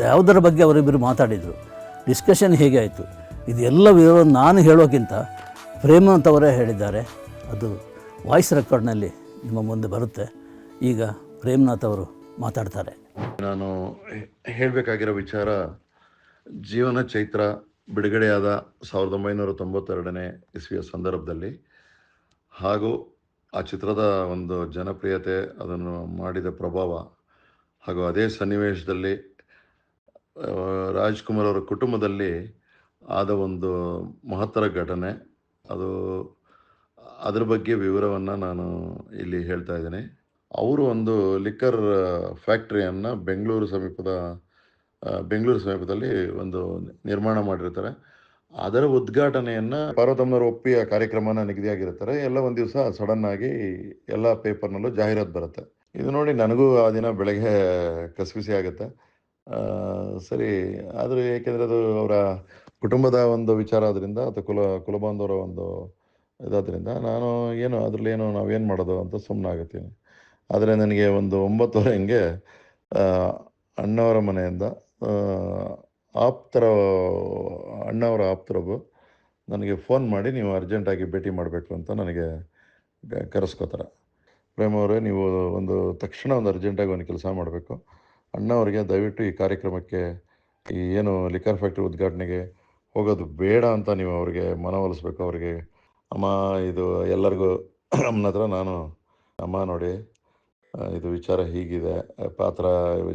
Speaker 1: ಯಾವುದರ ಬಗ್ಗೆ ಅವರಿಬ್ಬರು ಮಾತಾಡಿದರು? ಡಿಸ್ಕಷನ್ ಹೇಗೆ ಆಯಿತು? ಇದೆಲ್ಲ ವಿವರ ನಾನು ಹೇಳೋಕ್ಕಿಂತ ಪ್ರೇಮಂತ್ ಅವರೇ ಹೇಳಿದ್ದಾರೆ. ಅದು ವಾಯ್ಸ್ ರೆಕಾರ್ಡ್ನಲ್ಲಿ ನಿಮ್ಮ ಮುಂದೆ ಬರುತ್ತೆ. ಈಗ ಪ್ರೇಮನಾಥ್ ಅವರು ಮಾತಾಡ್ತಾರೆ.
Speaker 4: ನಾನು ಹೇಳಬೇಕಾಗಿರೋ ವಿಚಾರ ಜೀವನ ಚೈತ್ರ ಬಿಡುಗಡೆಯಾದ ಸಾವಿರದ ಒಂಬೈನೂರ ತೊಂಬತ್ತೆರಡನೇ ಇಸ್ವಿಯ ಸಂದರ್ಭದಲ್ಲಿ ಹಾಗೂ ಆ ಚಿತ್ರದ ಒಂದು ಜನಪ್ರಿಯತೆ, ಅದನ್ನು ಮಾಡಿದ ಪ್ರಭಾವ ಹಾಗೂ ಅದೇ ಸನ್ನಿವೇಶದಲ್ಲಿ ರಾಜ್ಕುಮಾರ್ ಅವರ ಕುಟುಂಬದಲ್ಲಿ ಆದ ಒಂದು ಮಹತ್ತರ ಘಟನೆ. ಅದು ಅದರ ಬಗ್ಗೆ ವಿವರವನ್ನು ನಾನು ಇಲ್ಲಿ ಹೇಳ್ತಾ ಇದ್ದೀನಿ. ಅವರು ಒಂದು ಲಿಕ್ಕರ್ ಫ್ಯಾಕ್ಟ್ರಿಯನ್ನು ಬೆಂಗಳೂರು ಸಮೀಪದ ಬೆಂಗಳೂರು ಸಮೀಪದಲ್ಲಿ ಒಂದು ನಿರ್ಮಾಣ ಮಾಡಿರ್ತಾರೆ. ಅದರ ಉದ್ಘಾಟನೆಯನ್ನ ಪಾರ್ವತಮ್ಮನವರ ಒಪ್ಪಿಯ ಕಾರ್ಯಕ್ರಮನ ನಿಗದಿಯಾಗಿರ್ತಾರೆ ಎಲ್ಲ ಒಂದು ದಿವಸ ಸಡನ್ ಆಗಿ ಎಲ್ಲ ಪೇಪರ್ನಲ್ಲೂ ಜಾಹೀರಾತು ಬರುತ್ತೆ. ಇದು ನೋಡಿ ನನಗೂ ಆ ದಿನ ಬೆಳಗ್ಗೆ ಕಸಬಿಸಿ ಆಗುತ್ತೆ. ಸರಿ, ಆದರೆ ಏಕೆಂದರೆ ಅದು ಅವರ ಕುಟುಂಬದ ಒಂದು ವಿಚಾರ ಆದ್ರಿಂದ ಅಥವಾ ಕುಲ ಕುಲಬಾಂಧವರ ಒಂದು ಇದಾದ್ರಿಂದ ನಾನು ಏನು ಅದರಲ್ಲಿ ಏನು ನಾವೇನು ಮಾಡೋದು ಅಂತ ಸುಮ್ಮನಾಗುತ್ತೀನಿ ಆದರೆ ನನಗೆ ಒಂದು ಒಂಬತ್ತುವರೆ ಹಂಗೆ ಅಣ್ಣವರ ಮನೆಯಿಂದ ಆಪ್ತರ, ಅಣ್ಣವರ ಆಪ್ತರೊಬ್ಬರು ನನಗೆ ಫೋನ್ ಮಾಡಿ ನೀವು ಅರ್ಜೆಂಟಾಗಿ ಭೇಟಿ ಮಾಡಬೇಕು ಅಂತ ನನಗೆ ಕರೆಸ್ಕೋತಾರೆ. ಪ್ರೇಮ್ ಅವರೇ, ನೀವು ಒಂದು ತಕ್ಷಣ ಒಂದು ಅರ್ಜೆಂಟಾಗಿ ಒಂದು ಕೆಲಸ ಮಾಡಬೇಕು. ಅಣ್ಣವರಿಗೆ ದಯವಿಟ್ಟು ಈ ಕಾರ್ಯಕ್ರಮಕ್ಕೆ ಈ ಏನು ಲಿಕರ್ ಫ್ಯಾಕ್ಟ್ರಿ ಉದ್ಘಾಟನೆಗೆ ಹೋಗೋದು ಬೇಡ ಅಂತ ನೀವು ಅವರಿಗೆ ಮನವೊಲಿಸ್ಬೇಕು. ಅವರಿಗೆ ಅಮ್ಮ, ಇದು ಎಲ್ಲರಿಗೂ ಅಮ್ಮನ ಹತ್ರ ನಾನು ಅಮ್ಮ ನೋಡಿ ಇದು ವಿಚಾರ ಹೀಗಿದೆ. ಪಾತ್ರ,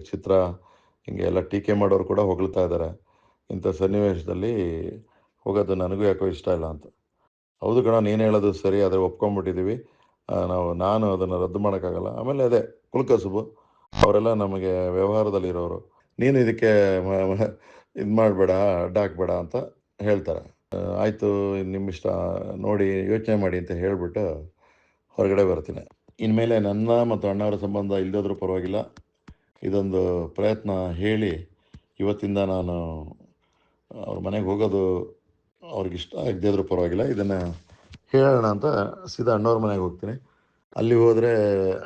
Speaker 4: ಚಿತ್ರ ಹಿಂಗೆ ಎಲ್ಲ ಟೀಕೆ ಮಾಡೋರು ಕೂಡ ಹೊಗಳ್ತಾ ಇದ್ದಾರೆ ಇಂಥ ಸನ್ನಿವೇಶದಲ್ಲಿ ಹೋಗೋದು ನನಗೂ ಯಾಕೋ ಇಷ್ಟ ಇಲ್ಲ ಅಂತ. ಹೌದು ಕಣ, ನೀನು ಹೇಳೋದು ಸರಿ, ಆದರೆ ಒಪ್ಕೊಂಡ್ಬಿಟ್ಟಿದ್ದೀವಿ ನಾವು, ನಾನು ಅದನ್ನು ರದ್ದು ಮಾಡೋಕ್ಕಾಗಲ್ಲ. ಆಮೇಲೆ ಅದೇ ಕುಲ್ಕಸುಬು ಅವರೆಲ್ಲ ನಮಗೆ ವ್ಯವಹಾರದಲ್ಲಿರೋರು. ನೀನು ಇದಕ್ಕೆ ಇದು ಮಾಡಬೇಡ, ಅಡ್ಡಾಕ್ಬೇಡ ಅಂತ ಹೇಳ್ತಾರೆ. ಆಯಿತು ನಿಮ್ಮ ಇಷ್ಟ ನೋಡಿ, ಯೋಚನೆ ಮಾಡಿ ಅಂತ ಹೇಳಿಬಿಟ್ಟು ಹೊರಗಡೆ ಬರ್ತೀನಿ. ಇನ್ಮೇಲೆ ನನ್ನ ಮತ್ತು ಅಣ್ಣವರ ಸಂಬಂಧ ಇಲ್ಲದಾದ್ರೂ ಪರವಾಗಿಲ್ಲ. ಇದೊಂದು ಪ್ರಯತ್ನ ಹೇಳಿ ಇವತ್ತಿಂದ ನಾನು ಅವ್ರ ಮನೆಗೆ ಹೋಗೋದು ಅವ್ರಿಗಿಷ್ಟ ಆಗದೇ ಇದ್ರೂ ಪರವಾಗಿಲ್ಲ. ಇದನ್ನು ಹೇಳೋಣ ಅಂತ ಸೀದಾ ಅಣ್ಣವ್ರ ಮನೆಗೆ ಹೋಗ್ತೀನಿ. ಅಲ್ಲಿ ಹೋದರೆ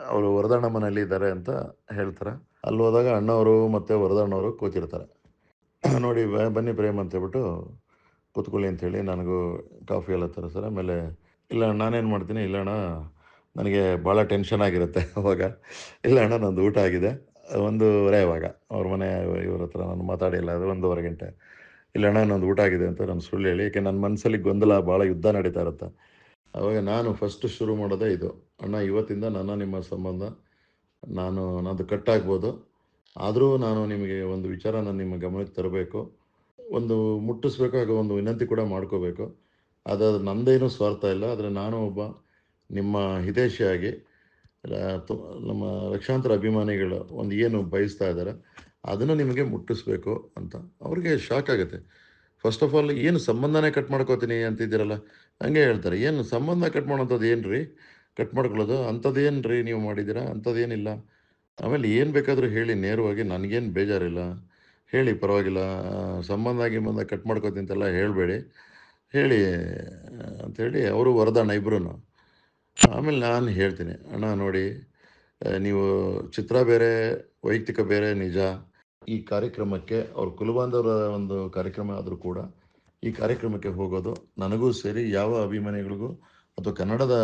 Speaker 4: ಅವರು ವರದಣ್ಣ ಮನೆಯಲ್ಲಿ ಇದ್ದಾರೆ ಅಂತ ಹೇಳ್ತಾರೆ. ಅಲ್ಲಿ ಹೋದಾಗ ಅಣ್ಣವರು ಮತ್ತು ವರದಣ್ಣವರು ಕೂತಿರ್ತಾರೆ. ನೋಡಿ ಬನ್ನಿ ಪ್ರೇಮ್ ಅಂತ ಹೇಳ್ಬಿಟ್ಟು ಕೂತ್ಕೊಳ್ಳಿ ಅಂತೇಳಿ ನನಗೂ ಕಾಫಿ ಎಲ್ಲ ತರಿಸ್ತಾರೆ. ಆಮೇಲೆ, ಇಲ್ಲ ನಾನೇನು ಮಾಡ್ತೀನಿ? ಇಲ್ಲ ಅಣ್ಣ, ನನಗೆ ಭಾಳ ಟೆನ್ಷನ್ ಆಗಿರುತ್ತೆ ಅವಾಗ. ಇಲ್ಲ ಅಣ್ಣ, ನಂದು ಊಟ ಆಗಿದೆ. ಒಂದೂವರೆ ಅವಾಗ ಅವ್ರ ಮನೆ, ಇವ್ರ ಹತ್ರ ನಾನು ಮಾತಾಡಿಲ್ಲ ಅದು ಒಂದೂವರೆ ಗಂಟೆ. ಇಲ್ಲ ಅಣ್ಣ ನಂದು ಊಟ ಆಗಿದೆ ಅಂತ ನಾನು ಸುಳ್ಳು ಹೇಳಿ, ಯಾಕೆ ನನ್ನ ಮನಸ್ಸಲ್ಲಿ ಗೊಂದಲ ಭಾಳ ಯುದ್ಧ ನಡೀತಾ ಇರುತ್ತೆ. ಅವಾಗ ನಾನು ಫಸ್ಟ್ ಶುರು ಮಾಡೋದೇ ಇದು. ಅಣ್ಣ, ಇವತ್ತಿಂದ ನನ್ನ, ನಿಮ್ಮ ಸಂಬಂಧ ನಾನು ನಂದು ಕಟ್ಟಾಗ್ಬೋದು ಆದರೂ ನಾನು ನಿಮಗೆ ಒಂದು ವಿಚಾರ ನಾನು ನಿಮ್ಮ ಗಮನಕ್ಕೆ ತರಬೇಕು. ಒಂದು ಮುಟ್ಟಿಸ್ಬೇಕು ಒಂದು ವಿನಂತಿ ಕೂಡ ಮಾಡ್ಕೋಬೇಕು. ಅದು ನಂದೇನೂ ಸ್ವಾರ್ಥ ಇಲ್ಲ. ಆದರೆ ನಾನು ಒಬ್ಬ ನಿಮ್ಮ ಹಿತೈಷಿಯಾಗಿ ನಮ್ಮ ಲಕ್ಷಾಂತರ ಅಭಿಮಾನಿಗಳು ಒಂದು ಏನು ಬಯಸ್ತಾ ಇದ್ದಾರೆ, ಅದನ್ನು ನಿಮಗೆ ಮುಟ್ಟಿಸ್ಬೇಕು ಅಂತ. ಅವ್ರಿಗೆ ಶಾಕ್ ಆಗುತ್ತೆ. ಫಸ್ಟ್ ಆಫ್ ಆಲ್ ಏನು ಸಂಬಂಧನೇ ಕಟ್ ಮಾಡ್ಕೋತೀನಿ ಅಂತಿದ್ದೀರಲ್ಲ, ಹಂಗೆ ಹೇಳ್ತಾರೆ. ಏನು ಸಂಬಂಧ ಕಟ್ ಮಾಡೋಂಥದ್ದು ಏನು ರೀ ಕಟ್ ಮಾಡ್ಕೊಳ್ಳೋದು? ಅಂಥದ್ದೇನು ರೀ ನೀವು ಮಾಡಿದ್ದೀರಾ? ಅಂಥದ್ದೇನಿಲ್ಲ. ಆಮೇಲೆ ಏನು ಬೇಕಾದರೂ ಹೇಳಿ, ನೇರವಾಗಿ ನನಗೇನು ಬೇಜಾರಿಲ್ಲ. ಹೇಳಿ, ಪರವಾಗಿಲ್ಲ. ಸಂಬಂಧ ಗಿಂಬಂಧ ಕಟ್ ಮಾಡ್ಕೋತೀನಿ ಅಂತೆಲ್ಲ ಹೇಳಬೇಡಿ. ಹೇಳಿ ಅಂಥೇಳಿ ಅವರು ವರದಾನ ಇಬ್ಬರೂ ಆಮೇಲೆ ನಾನು ಹೇಳ್ತೀನಿ. ಅಣ್ಣ ನೋಡಿ ನೀವು ಚಿತ್ರ ಬೇರೆ, ವೈಯಕ್ತಿಕ ಬೇರೆ ನಿಜ. ಈ ಕಾರ್ಯಕ್ರಮಕ್ಕೆ ಅವ್ರ ಕುಲಬಾಂಧವರ ಒಂದು ಕಾರ್ಯಕ್ರಮ ಆದರೂ ಕೂಡ ಈ ಕಾರ್ಯಕ್ರಮಕ್ಕೆ ಹೋಗೋದು ನನಗೂ ಸೇರಿ ಯಾವ ಅಭಿಮಾನಿಗಳಿಗೂ ಅಥವಾ ಕನ್ನಡದ,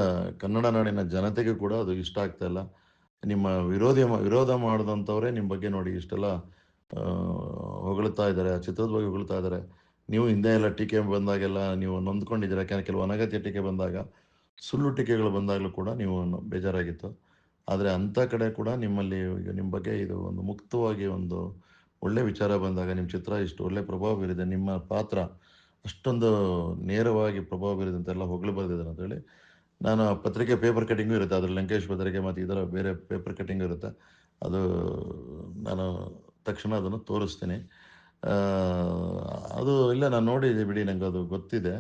Speaker 4: ಕನ್ನಡ ನಾಡಿನ ಜನತೆಗೂ ಕೂಡ ಅದು ಇಷ್ಟ ಆಗ್ತಾ ಇಲ್ಲ. ನಿಮ್ಮ ವಿರೋಧಿ, ವಿರೋಧ ಮಾಡಿದಂಥವರೇ ನಿಮ್ಮ ಬಗ್ಗೆ ನೋಡಿ ಇಷ್ಟೆಲ್ಲ ಹೊಗಳ್ತಾ ಇದ್ದಾರೆ ಚಿತ್ರದ ಬಗ್ಗೆ ಹೊಗಳ್ತಾ ಇದ್ದಾರೆ. ನೀವು ಹಿಂದೆ ಎಲ್ಲ ಟೀಕೆ ಬಂದಾಗೆಲ್ಲ ನೀವು ನೊಂದ್ಕೊಂಡಿದ್ದೀರಾ? ಕೆಲವು ಅನಗತ್ಯ ಟೀಕೆ ಬಂದಾಗ ಸುಳ್ಳು ಟೀಕೆಗಳು ಬಂದಾಗಲೂ ಕೂಡ ನೀವು ಬೇಜಾರಾಗಿತ್ತು. ಆದರೆ ಅಂಥ ಕಡೆ ಕೂಡ ನಿಮ್ಮಲ್ಲಿ ಈಗ ನಿಮ್ಮ ಬಗ್ಗೆ ಇದು ಒಂದು ಮುಕ್ತವಾಗಿ ಒಂದು ಒಳ್ಳೆ ವಿಚಾರ ಬಂದಾಗ ನಿಮ್ಮ ಚಿತ್ರ ಇಷ್ಟು ಒಳ್ಳೆ ಪ್ರಭಾವ ಬೀರಿದೆ, ನಿಮ್ಮ ಪಾತ್ರ ಅಷ್ಟೊಂದು ನೇರವಾಗಿ ಪ್ರಭಾವ ಬೀರಿದೆ ಅಂತೆಲ್ಲ ಹೊಗಳು ಬರೆದಿದ್ದಾರೆ ಅಂತೇಳಿ ನಾನು ಆ ಪತ್ರಿಕೆ ಪೇಪರ್ ಕಟಿಂಗು ಇರುತ್ತೆ, ಅದರಲ್ಲಿ ಲಂಕೇಶ್ ಪತ್ರಿಕೆ ಮತ್ತು ಇದರ ಬೇರೆ ಪೇಪರ್ ಕಟಿಂಗ್ ಇರುತ್ತೆ. ಅದು ನಾನು ತಕ್ಷಣ ಅದನ್ನು ತೋರಿಸ್ತೀನಿ. ಅದು ಇಲ್ಲ, ನಾನು ನೋಡಿದೆ ಬಿಡಿ ನನಗೆ ಅದು ಗೊತ್ತಿದೆ.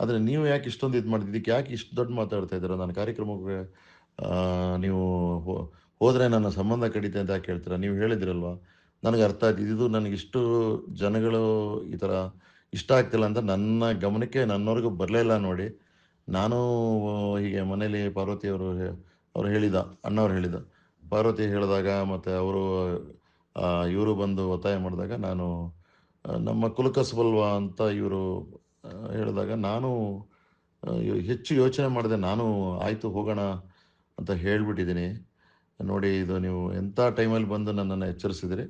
Speaker 4: ಆದರೆ ನೀವು ಯಾಕೆ ಇಷ್ಟೊಂದು ಇದು ಮಾಡಿದ್ದು ಇದಕ್ಕೆ ಯಾಕೆ ಇಷ್ಟು ದೊಡ್ಡ ಮಾತಾಡ್ತಾ ಇದ್ದೀರಾ? ನನ್ನ ಕಾರ್ಯಕ್ರಮಕ್ಕೆ ನೀವು ಹೋದರೆ ನನ್ನ ಸಂಬಂಧ ಕಡಿತೆ ಅಂತ ಯಾಕೆ ಹೇಳ್ತೀರಾ? ನೀವು ಹೇಳಿದಿರಲ್ವಾ? ನನಗೆ ಅರ್ಥ ಆಯ್ತು. ಇದು ನನಗೆ ಇಷ್ಟು ಜನಗಳು ಈ ಥರ ಇಷ್ಟ ಆಗ್ತಿಲ್ಲ ಅಂತ ನನ್ನ ಗಮನಕ್ಕೆ ನನ್ನವರೆಗೂ ಬರಲಿಲ್ಲ ನೋಡಿ. ನಾನು ಹೀಗೆ ಮನೇಲಿ ಪಾರ್ವತಿಯವರು ಅವ್ರು ಹೇಳಿದ, ಅಣ್ಣವ್ರು ಹೇಳಿದ. ಪಾರ್ವತಿ ಹೇಳಿದಾಗ ಮತ್ತು ಅವರು ಇವರು ಬಂದು ಒತ್ತಾಯ ಮಾಡಿದಾಗ ನಾನು ನಮ್ಮ ಕುಲಕಸಬಲ್ವಾ ಅಂತ ಇವರು ಹೇಳಿದಾಗ, ನಾನು ಹೆಚ್ಚು ಯೋಚನೆ ಮಾಡಿದೆ, ನಾನು ಆಯಿತು ಹೋಗೋಣ ಅಂತ ಹೇಳಿಬಿಟ್ಟಿದ್ದೀನಿ. ನೋಡಿ, ಇದು ನೀವು ಎಂಥ ಟೈಮಲ್ಲಿ ಬಂದು ನನ್ನನ್ನು ಎಚ್ಚರಿಸಿದಿರಿ,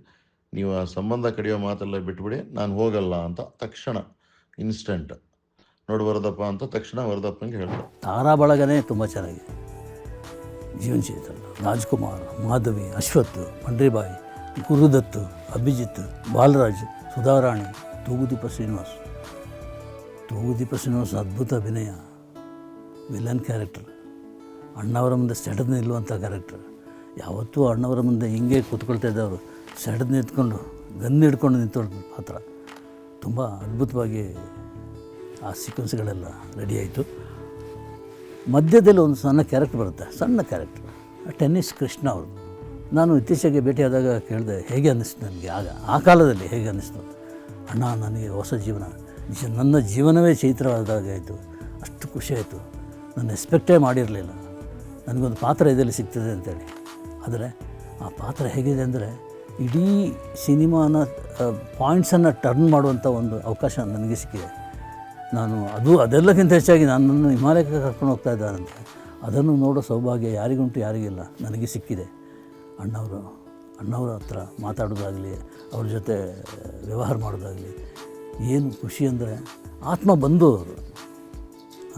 Speaker 4: ನೀವು ಆ ಸಂಬಂಧ ಕಡಿಯೋ ಮಾತೆಲ್ಲ ಬಿಟ್ಬಿಡಿ, ನಾನು ಹೋಗಲ್ಲ ಅಂತ ತಕ್ಷಣ, ಇನ್ಸ್ಟೆಂಟ್. ನೋಡಿ ವರದಪ್ಪ ಅಂತ ತಕ್ಷಣ ವರದಪ್ಪನಿಗೆ ಹೇಳಿದೆ.
Speaker 1: ತಾರಾ ಬಳಗನೇ ತುಂಬ ಚೆನ್ನಾಗಿದೆ. ಜೀವನ್ ಚೇತನ್, ರಾಜ್ಕುಮಾರ್, ಮಾಧವಿ, ಅಶ್ವಥ್, ಪಂಡ್ರಿಬಾಯಿ ಗುರುದತ್ತು ಅಭಿಜಿತ್, ಬಾಲರಾಜ್, ಸುಧಾರಾಣಿ, ತೂಗುದೀಪ ಶ್ರೀನಿವಾಸ್. ತೂಗುದೀಪ ಶ್ರೀನಿವಾಸ್ ಅದ್ಭುತ ಅಭಿನಯ. Villain character. ಅಣ್ಣವರ ಮುಂದೆ ಸೆಡದ್ ನಿಲ್ಲುವಂಥ ಕ್ಯಾರೆಕ್ಟರ್. ಯಾವತ್ತೂ ಅಣ್ಣವರ ಮುಂದೆ ಹಿಂಗೆ ಕೂತ್ಕೊಳ್ತಾ ಇದ್ದವರು ಸೆಡದ್ ನಿಂತ್ಕೊಂಡು ಗನ್ ಹಿಡ್ಕೊಂಡು ನಿಂತ್ಕೊಂಡು ಪಾತ್ರ. ತುಂಬ ಅದ್ಭುತವಾಗಿ ಆ ಸೀಕ್ವೆನ್ಸ್ಗಳೆಲ್ಲ ರೆಡಿ ಆಯಿತು. ಮಧ್ಯದಲ್ಲಿ ಒಂದು ಸಣ್ಣ ಕ್ಯಾರೆಕ್ಟರ್ ಬರುತ್ತೆ. ಸಣ್ಣ ಕ್ಯಾರೆಕ್ಟರ್. ಟೆನ್ನಿಸ್ ಕೃಷ್ಣ ಅವರು. ನಾನು ಇತ್ತೀಚೆಗೆ ಭೇಟಿಯಾದಾಗ ಕೇಳಿದೆ, ಹೇಗೆ ಅನ್ನಿಸ್ತು ನನಗೆ ಆಗ? ಆ ಕಾಲದಲ್ಲಿ ಹೇಗೆ ಅನ್ನಿಸ್ತು ಅಂತ. ಅಣ್ಣ, ನನಗೆ ಹೊಸ ಜೀವನ. ನನ್ನ ಜೀವನವೇ ಚೈತ್ರವಾದಾಗ ಆಯಿತು. ಅಷ್ಟು ಖುಷಿ ಆಯಿತು. ನಾನು ಎಕ್ಸ್ಪೆಕ್ಟೇ ಮಾಡಿರಲಿಲ್ಲ. ನನಗೊಂದು ಪಾತ್ರ ಇದರಲ್ಲಿ ಸಿಗ್ತದೆ ಅಂತೇಳಿ. ಆದರೆ ಆ ಪಾತ್ರ ಹೇಗಿದೆ ಅಂದರೆ ಇಡೀ ಸಿನಿಮಾನ ಪಾಯಿಂಟ್ಸನ್ನು ಟರ್ನ್ ಮಾಡುವಂಥ ಒಂದು ಅವಕಾಶ ನನಗೆ ಸಿಕ್ಕಿದೆ. ನಾನು ಅದು, ಅದೆಲ್ಲಕ್ಕಿಂತ ಹೆಚ್ಚಾಗಿ ನನ್ನನ್ನು ಹಿಮಾಲಯಕ್ಕೆ ಕರ್ಕೊಂಡು ಹೋಗ್ತಾ ಇದ್ದಾರಂತೆ ಅದನ್ನು ನೋಡೋ ಸೌಭಾಗ್ಯ ಯಾರಿಗುಂಟು ಯಾರಿಗಿಲ್ಲ ನನಗೆ ಸಿಕ್ಕಿದೆ. ಅಣ್ಣವರು, ಅಣ್ಣವ್ರ ಹತ್ರ ಮಾತಾಡೋದಾಗಲಿ, ಅವ್ರ ಜೊತೆ ವ್ಯವಹಾರ ಮಾಡೋದಾಗಲಿ ಏನು ಖುಷಿ ಅಂದರೆ ಆತ್ಮ ಬಂದು ಅವರು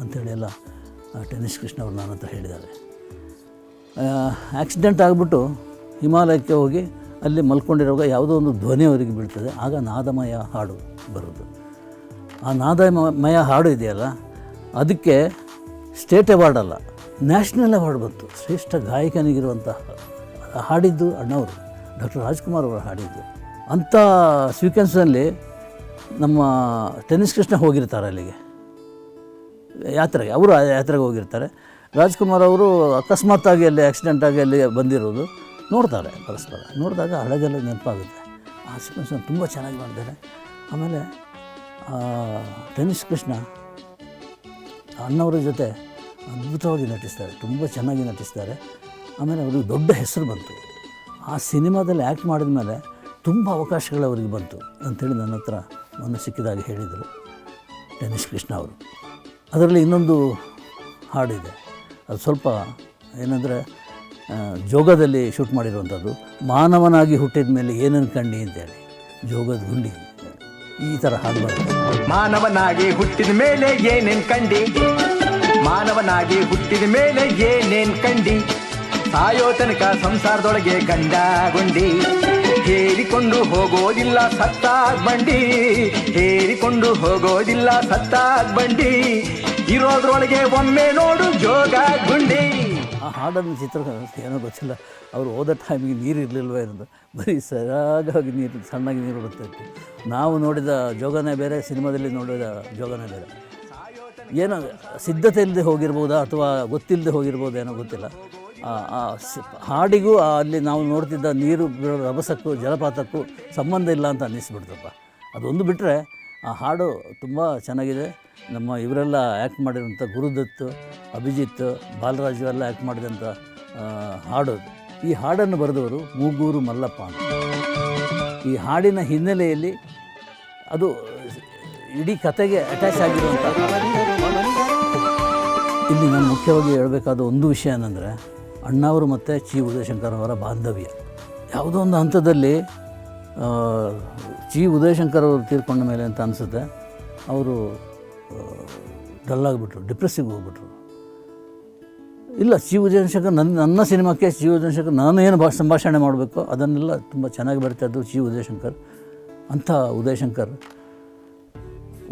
Speaker 1: ಅಂಥೇಳಿ ಎಲ್ಲ ಟೆನಿಸ್ ಕೃಷ್ಣ ಅವರು ನನ್ನ ಹತ್ರ ಹೇಳಿದ್ದಾರೆ ಆಕ್ಸಿಡೆಂಟ್ ಆಗಿಬಿಟ್ಟು ಹಿಮಾಲಯಕ್ಕೆ ಹೋಗಿ ಅಲ್ಲಿ ಮಲ್ಕೊಂಡಿರುವಾಗ ಯಾವುದೋ ಒಂದು ಧ್ವನಿ ಅವರಿಗೆ ಬೀಳ್ತದೆ. ಆಗ ನಾದಮಯ ಹಾಡು ಬರೋದು ಆ ನಾದಮಯ ಹಾಡು ಇದೆಯಲ್ಲ, ಅದಕ್ಕೆ ಸ್ಟೇಟ್ ಅವಾರ್ಡ್ ಅಲ್ಲ, ನ್ಯಾಷನಲ್ ಅವಾರ್ಡ್ ಬಂತು. ಶ್ರೇಷ್ಠ ಗಾಯಕನಿಗಿರುವಂಥ ಹಾಡಿದ್ದು ಅಣ್ಣವರು, ಡಾಕ್ಟರ್ ರಾಜ್ಕುಮಾರ್ ಅವರು ಹಾಡಿದ್ದು. ಅಂಥ ಸೀಕ್ವೆನ್ಸಲ್ಲಿ ನಮ್ಮ ಟೆನ್ನಿಸ್ ಕೃಷ್ಣ ಹೋಗಿರ್ತಾರೆ ಅಲ್ಲಿಗೆ. ಯಾತ್ರೆಗೆ, ಅವರು ಯಾತ್ರೆಗೆ ಹೋಗಿರ್ತಾರೆ. ರಾಜ್ಕುಮಾರ್ ಅವರು ಅಕಸ್ಮಾತ್ತಾಗಿ ಅಲ್ಲಿ ಆಕ್ಸಿಡೆಂಟ್ ಆಗಿ ಅಲ್ಲಿ ಬಂದಿರೋದು ನೋಡ್ತಾರೆ ಪರಸ್ಪರ. ನೋಡಿದಾಗ ಹಳಗೆಲ್ಲ ನೆನಪಾಗುತ್ತೆ. ಆ ಸೀಕ್ವೆನ್ಸ್ ತುಂಬ ಚೆನ್ನಾಗಿ ಮಾಡಿದ್ದಾರೆ. ಆಮೇಲೆ ಟೆನ್ನಿಸ್ ಕೃಷ್ಣ ಅಣ್ಣವರ ಜೊತೆ ಅದ್ಭುತವಾಗಿ ನಟಿಸ್ತಾರೆ. ತುಂಬ ಚೆನ್ನಾಗಿ ನಟಿಸ್ತಾರೆ. ಆಮೇಲೆ ಅವ್ರಿಗೆ ದೊಡ್ಡ ಹೆಸರು ಬಂತು. ಆ ಸಿನಿಮಾದಲ್ಲಿ ಆ್ಯಕ್ಟ್ ಮಾಡಿದ ಮೇಲೆ ತುಂಬ ಅವಕಾಶಗಳು ಅವರಿಗೆ ಬಂತು. ಅಂಥೇಳಿ ನನ್ನ ಹತ್ರ ಮೊನ್ನೆ ಸಿಕ್ಕಿದಾಗ ಹೇಳಿದರು ಟೆನ್ನಿಸ್ ಕೃಷ್ಣ ಅವರು. ಅದರಲ್ಲಿ ಇನ್ನೊಂದು ಹಾಡಿದೆ. ಅದು ಸ್ವಲ್ಪ ಏನಂದರೆ ಜೋಗದಲ್ಲಿ ಶೂಟ್ ಮಾಡಿರುವಂಥದ್ದು, ಮಾನವನಾಗಿ ಹುಟ್ಟಿದ ಮೇಲೆ ಏನನ್ನು ಕಂಡಿ ಅಂತೇಳಿ. ಜೋಗದ ಗುಂಡಿ ಈ ಥರ ಹಾಡು
Speaker 2: ಮಾನವನಾಗಿ ಹುಟ್ಟಿದ ಮೇಲೆ ಏನೇನು ಕಂಡಿ? ಮಾನವನಾಗಿ ಹುಟ್ಟಿದ ಮೇಲೆ ಏನೇನು ಕಂಡಿ? ಸಾಯೋ ತನಕ ಸಂಸಾರದೊಳಗೆ ಗಂಡಗೊಂಡಿ. ಹೇರಿಕೊಂಡು ಹೋಗೋದಿಲ್ಲ ಸತ್ತಾಗ್ ಬಂಡಿ. ಹೇರಿಕೊಂಡು ಹೋಗೋದಿಲ್ಲ ಸತ್ತಾಗ್ ಬಂಡಿ. ಇರೋದ್ರೊಳಗೆ ಒಮ್ಮೆ ನೋಡು ಜೋಗ ಗುಂಡಿ.
Speaker 1: ಆ ಹಾಡನ್ನು ಚಿತ್ರ ಏನೋ ಗೊತ್ತಿಲ್ಲ. ಅವರು ಹೋದ ಟೈಮಿಗೆ ನೀರು ಇರಲಿಲ್ವ ಇರೋದು ಬರೀ ಸರಾಗವಾಗಿ ನೀರು, ಸಣ್ಣಗೆ ನೀರು ಬಿಡ್ತಾಯಿತ್ತು ನಾವು ನೋಡಿದ ಜೋಗನೇ ಬೇರೆ, ಸಿನಿಮಾದಲ್ಲಿ ನೋಡಿದ ಜೋಗನೇ ಬೇರೆ. ಏನೋ ಸಿದ್ಧತೆ ಇಲ್ಲದೆ ಹೋಗಿರ್ಬೋದಾ ಅಥವಾ ಗೊತ್ತಿಲ್ಲದೆ ಹೋಗಿರ್ಬೋದೇನೋ ಗೊತ್ತಿಲ್ಲ. ಹಾಡಿಗೂ ಅಲ್ಲಿ ನಾವು ನೋಡ್ತಿದ್ದ ನೀರು ರಭಸಕ್ಕೂ ಜಲಪಾತಕ್ಕೂ ಸಂಬಂಧ ಇಲ್ಲ ಅಂತ ಅನ್ನಿಸ್ಬಿಡ್ತಪ್ಪ. ಅದೊಂದು ಬಿಟ್ಟರೆ ಆ ಹಾಡು ತುಂಬ ಚೆನ್ನಾಗಿದೆ. ನಮ್ಮ ಇವರೆಲ್ಲ ಆ್ಯಕ್ಟ್ ಮಾಡಿರೋಂಥ ಗುರುದತ್, ಅಭಿಜಿತ್, ಬಾಲರಾಜು ಎಲ್ಲ ಆ್ಯಕ್ಟ್ ಮಾಡಿದಂಥ ಹಾಡು. ಈ ಹಾಡನ್ನು ಬರೆದವರು ಮೂಗೂರು ಮಲ್ಲಪ್ಪ ಅಂತ. ಈ ಹಾಡಿನ ಹಿನ್ನೆಲೆಯಲ್ಲಿ ಅದು ಇಡೀ ಕತೆಗೆ ಅಟ್ಯಾಚ್ ಆಗಿರುವಂಥ ಇಲ್ಲಿ ನಾನು ಮುಖ್ಯವಾಗಿ ಹೇಳಬೇಕಾದ ಒಂದು ವಿಷಯ ಏನಂದರೆ ಅಣ್ಣಾವರು ಮತ್ತು ಚಿ ಉದಯಶಂಕರ್ ಅವರ ಬಾಂಧವ್ಯ. ಯಾವುದೋ ಒಂದು ಹಂತದಲ್ಲಿ ಚಿ ಉದಯಶಂಕರ್ ಅವರು ತೀರ್ಕೊಂಡ ಮೇಲೆ ಅಂತ ಅನಿಸುತ್ತೆ, ಅವರು ಡಲ್ಲಾಗಿಬಿಟ್ರು ಡಿಪ್ರೆಸ್ಸಿಗೆ ಹೋಗ್ಬಿಟ್ರು. ಇಲ್ಲ ಚಿ ಉದಯಶಂಕರ್ ನನ್ನ ನನ್ನ ಸಿನಿಮಾಕ್ಕೆ ಚಿ ಉದಯಶಂಕರ್ ನಾನು ಏನು ಭಾಷ ಸಂಭಾಷಣೆ ಮಾಡಬೇಕು, ಅದನ್ನೆಲ್ಲ ತುಂಬ ಚೆನ್ನಾಗಿ ಬರ್ತಾ ಇದ್ದು ಚಿ ಉದಯಶಂಕರ್. ಅಂಥ ಉದಯಶಂಕರ್.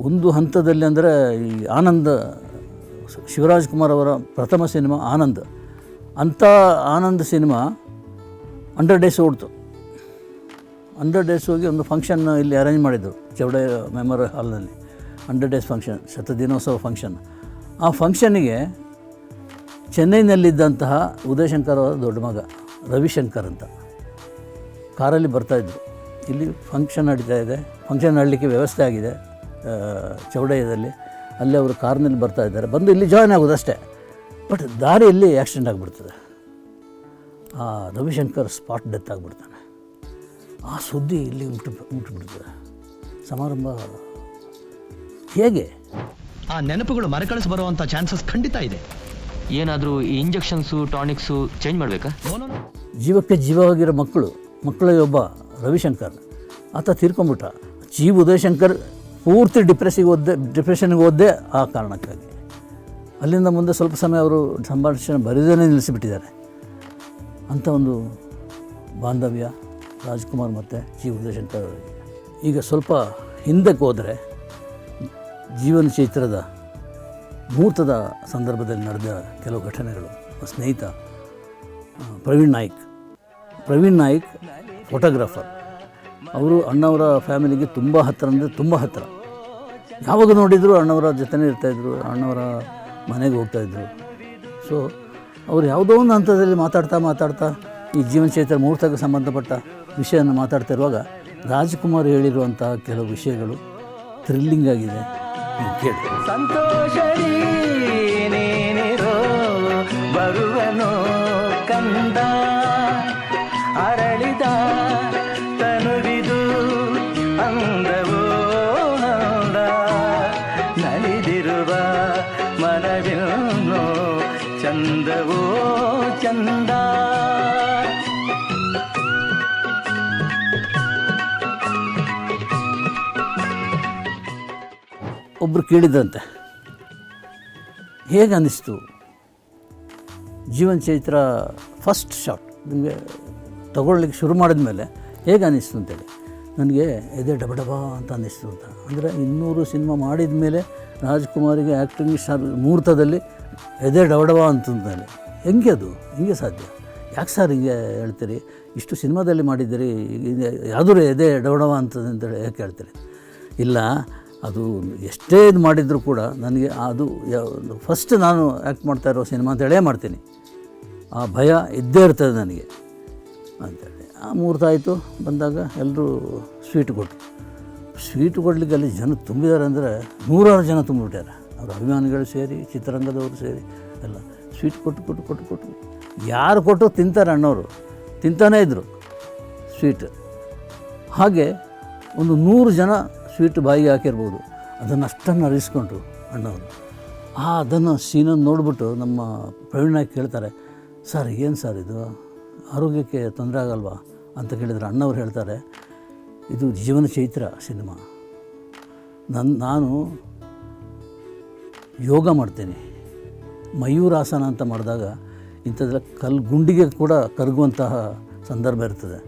Speaker 1: ಒಂದು ಹಂತದಲ್ಲಿ ಅಂದರೆ ಈ ಆನಂದ, ಶಿವರಾಜ್ ಕುಮಾರ್ ಅವರ ಪ್ರಥಮ ಸಿನಿಮಾ ಆನಂದ್. ಅಂಥ ಆನಂದ್ ಸಿನಿಮಾ ಹಂಡ್ರೆಡ್ ಡೇಸ್ ಓಡ್ತು. ಹಂಡ್ರೆಡ್ ಡೇಸ್ ಹೋಗಿ ಒಂದು ಫಂಕ್ಷನ್ ಇಲ್ಲಿ ಅರೇಂಜ್ ಮಾಡಿದ್ರು, ಚೌಡೆ ಮೆಮೋರಿಯಲ್ ಹಾಲ್ನಲ್ಲಿ ಹಂಡ್ರೆಡ್ ಡೇಸ್ ಫಂಕ್ಷನ್ ಶತದಿನೋತ್ಸವ ಫಂಕ್ಷನ್ ಆ ಫಂಕ್ಷನ್ನಿಗೆ ಚೆನ್ನೈನಲ್ಲಿದ್ದಂತಹ ಉದಯಶಂಕರ್ ಅವರ ದೊಡ್ಡ ಮಗ, ರವಿಶಂಕರ್ ಅಂತ. ಕಾರಲ್ಲಿ ಬರ್ತಾಯಿದ್ರು ಇಲ್ಲಿ ಫಂಕ್ಷನ್ ನಡೀತಾ ಇದೆ ಫಂಕ್ಷನ್ ನಡಲಿಕ್ಕೆ ವ್ಯವಸ್ಥೆ ಆಗಿದೆ ಚೌಡಯ್ಯದಲ್ಲಿ. ಅಲ್ಲಿ ಅವರು ಕಾರ್ನಲ್ಲಿ ಬರ್ತಾ ಇದ್ದಾರೆ. ಬಂದು ಇಲ್ಲಿ ಜಾಯ್ನ್ ಆಗೋದು ಅಷ್ಟೇ ಬಟ್ ದಾರಿಯಲ್ಲಿ ಆ್ಯಕ್ಸಿಡೆಂಟ್ ಆಗಿಬಿಡ್ತದೆ. ಆ ರವಿಶಂಕರ್ ಸ್ಪಾಟ್ ಡೆತ್ ಆಗಿಬಿಡ್ತಾನೆ. ಆ ಸುದ್ದಿ ಇಲ್ಲಿ ಉಂಟು ಮುಟ್ಟಿಬಿಡ್ತದೆ ಸಮಾರಂಭ ಹೇಗೆ?
Speaker 5: ಆ ನೆನಪುಗಳು ಮರಕಳಿಸಿ ಬರುವಂಥ ಚಾನ್ಸಸ್ ಖಂಡಿತ ಇದೆ.
Speaker 6: ಏನಾದರೂ ಈ ಇಂಜೆಕ್ಷನ್ಸು ಟಾನಿಕ್ಸು ಚೇಂಜ್ ಮಾಡಬೇಕಾ?
Speaker 1: ಜೀವಕ್ಕೆ ಜೀವವಾಗಿರೋ ಮಕ್ಕಳು ಮಕ್ಕಳಲ್ಲಿ ಒಬ್ಬ ರವಿಶಂಕರ್. ಆತ ತೀರ್ಕೊಂಬಿಟ್ಟ ಜಿ ಉದಯಶಂಕರ್ ಪೂರ್ತಿ ಡಿಪ್ರೆಸ್ಸಿಗೆ ಓದ್ದೆ ಡಿಪ್ರೆಷನ್ಗೆ ಓದ್ದೆ ಆ ಕಾರಣಕ್ಕಾಗಿ. ಅಲ್ಲಿಂದ ಮುಂದೆ ಸ್ವಲ್ಪ ಸಮಯ ಅವರು ಸಂಭಾಷಣೆ ಬರೆಯದೇ ನಿಲ್ಲಿಸಿಬಿಟ್ಟಿದ್ದಾರೆ. ಅಂಥ ಒಂದು ಬಾಂಧವ್ಯ ರಾಜ್ಕುಮಾರ್ ಮತ್ತು ಜಿ. ಅಂತ ಈಗ ಸ್ವಲ್ಪ ಹಿಂದಕ್ಕೆ ಹೋದರೆ ಜೀವನ ಚೈತ್ರದ ಮುಹೂರ್ತದ ಸಂದರ್ಭದಲ್ಲಿ ನಡೆದ ಕೆಲವು ಘಟನೆಗಳು. ಸ್ನೇಹಿತ ಪ್ರವೀಣ್ ನಾಯ್ಕ್. ಪ್ರವೀಣ್ ನಾಯ್ಕ್ ಫೋಟೋಗ್ರಾಫರ್ ಅವರು ಅಣ್ಣವರ ಫ್ಯಾಮಿಲಿಗೆ ತುಂಬ ಹತ್ತಿರ ಅಂದರೆ ತುಂಬ ಹತ್ತಿರ ಯಾವಾಗ ನೋಡಿದರೂ ಅಣ್ಣವರ ಜೊತೆನೇ ಇರ್ತಾಯಿದ್ರು ಅಣ್ಣವರ ಮನೆಗೆ ಹೋಗ್ತಾಯಿದ್ರು ಸೊ ಅವರು ಯಾವುದೋ ಒಂದು ಹಂತದಲ್ಲಿ ಮಾತಾಡ್ತಾ ಮಾತಾಡ್ತಾ ಈ ಜೀವನ ಚೈತ್ರ ಮುಹೂರ್ತಕ್ಕೆ ಸಂಬಂಧಪಟ್ಟ ವಿಷಯವನ್ನು ಮಾತಾಡ್ತಾ ಇರುವಾಗ ರಾಜ್ಕುಮಾರ್ ಹೇಳಿರುವಂತಹ ಕೆಲವು ವಿಷಯಗಳು ಥ್ರಿಲ್ಲಿಂಗ್ ಆಗಿದೆ
Speaker 2: ಅರಳಿದ ಮನವೆನ್ನೋ ಚಂದವೋ ಚಂದ.
Speaker 1: ಒಬ್ಬರು ಕೇಳಿದ್ರಂತೆ, ಹೇಗೆ ಅನ್ನಿಸ್ತು? ಜೀವನ ಚೈತ್ರ ಫಸ್ಟ್ ಶಾಟ್, ನಿಮಗೆ ತಗೊಳ್ಳಿಕ್ಕೆ ಶುರು ಮಾಡಿದ ಮೇಲೆ ಹೇಗೆ ಅನ್ನಿಸ್ತು ಅಂತೇಳಿ? ನನಗೆ ಎದೆ ಡಬ ಡಬ ಅಂತ ಅನ್ನಿಸ್ತು ಅಂತ. ಅಂದರೆ ಇನ್ನೂರು ಸಿನಿಮಾ ಮಾಡಿದ ಮೇಲೆ ರಾಜ್ಕುಮಾರಿಗೆ ಆ್ಯಕ್ಟಿಂಗ್ ಸ್ಟಾರ್ ಮುಹೂರ್ತದಲ್ಲಿ ಎದೆ ಡವಡವ ಅಂತಂದಾನೆ. ಹೆಂಗೆ ಅದು? ಹೆಂಗೆ ಸಾಧ್ಯ? ಯಾಕೆ ಸರ್ ಹಿಂಗೆ ಹೇಳ್ತೀರಿ? ಇಷ್ಟು ಸಿನಿಮಾದಲ್ಲಿ ಮಾಡಿದ್ದೀರಿ ಯಾವುದೂ ಎದೆ ಡವಡವ ಅಂತದೆ ಅಂತೇಳಿ ಯಾಕೆ ಹೇಳ್ತೀರಿ? ಇಲ್ಲ, ಅದು ಎಷ್ಟೇ ಇದು ಮಾಡಿದರೂ ಕೂಡ ನನಗೆ ಅದು ಫಸ್ಟ್ ನಾನು ಆ್ಯಕ್ಟ್ ಮಾಡ್ತಾ ಇರೋ ಸಿನಿಮಾ ಅಂತ ಹೇಳೇ ಮಾಡ್ತೀನಿ. ಆ ಭಯ ಇದ್ದೇ ಇರ್ತದೆ ನನಗೆ. ಅಂತೇಳಿ. ಆ ಮುಹೂರ್ತ ಆಯಿತು, ಬಂದಾಗ ಎಲ್ಲರೂ ಸ್ವೀಟ್ ಕೊಟ್ಟರು ಸ್ವೀಟ್ ಕೊಡಲಿಕ್ಕೆ ಅಲ್ಲಿ ಜನ ತುಂಬಿದ್ದಾರೆ ಅಂದರೆ ನೂರಾರು ಜನ ತುಂಬಿಬಿಟ್ಟಾರೆ. ಅವ್ರ ಅಭಿಮಾನಿಗಳು ಸೇರಿ, ಚಿತ್ರರಂಗದವರು ಸೇರಿ ಎಲ್ಲ ಸ್ವೀಟ್ ಕೊಟ್ಟು ಕೊಟ್ಟು ಕೊಟ್ಟು ಕೊಟ್ಟು ಯಾರು ಕೊಟ್ಟು ತಿಂತಾರೆ ಅಣ್ಣವರು ತಿಂತಾನೇ ಇದ್ದರು ಸ್ವೀಟ್. ಹಾಗೆ ಒಂದು ನೂರು ಜನ ಸ್ವೀಟ್ ಬಾಯಿಗೆ ಹಾಕಿರ್ಬೋದು. ಅದನ್ನು ಅಷ್ಟನ್ನು ಅರಿಸ್ಕೊಂಡ್ರು ಅಣ್ಣವರು. ಆ ಅದನ್ನು ಸೀನನ್ನು ನೋಡಿಬಿಟ್ಟು ನಮ್ಮ ಪ್ರವೀಣ ಕೇಳ್ತಾರೆ, ಸರ್, ಏನು ಸರ್ ಇದು? ಆರೋಗ್ಯಕ್ಕೆ ತೊಂದರೆ ಆಗಲ್ವಾ? ಅಂತ ಕೇಳಿದರೆ ಅಣ್ಣವ್ರು ಹೇಳ್ತಾರೆ ಇದು ಜೀವನ ಚೈತ್ರ ಸಿನಿಮಾ. ನನ್ನ ನಾನು ಯೋಗ ಮಾಡ್ತೇನೆ. ಮಯೂರಾಸನ ಅಂತ ಮಾಡಿದಾಗ ಇಂಥದ್ದೆಲ್ಲ ಕಲ್, ಗುಂಡಿಗೆ ಕೂಡ ಕರಗುವಂತಹ ಸಂದರ್ಭ ಇರ್ತದೆ.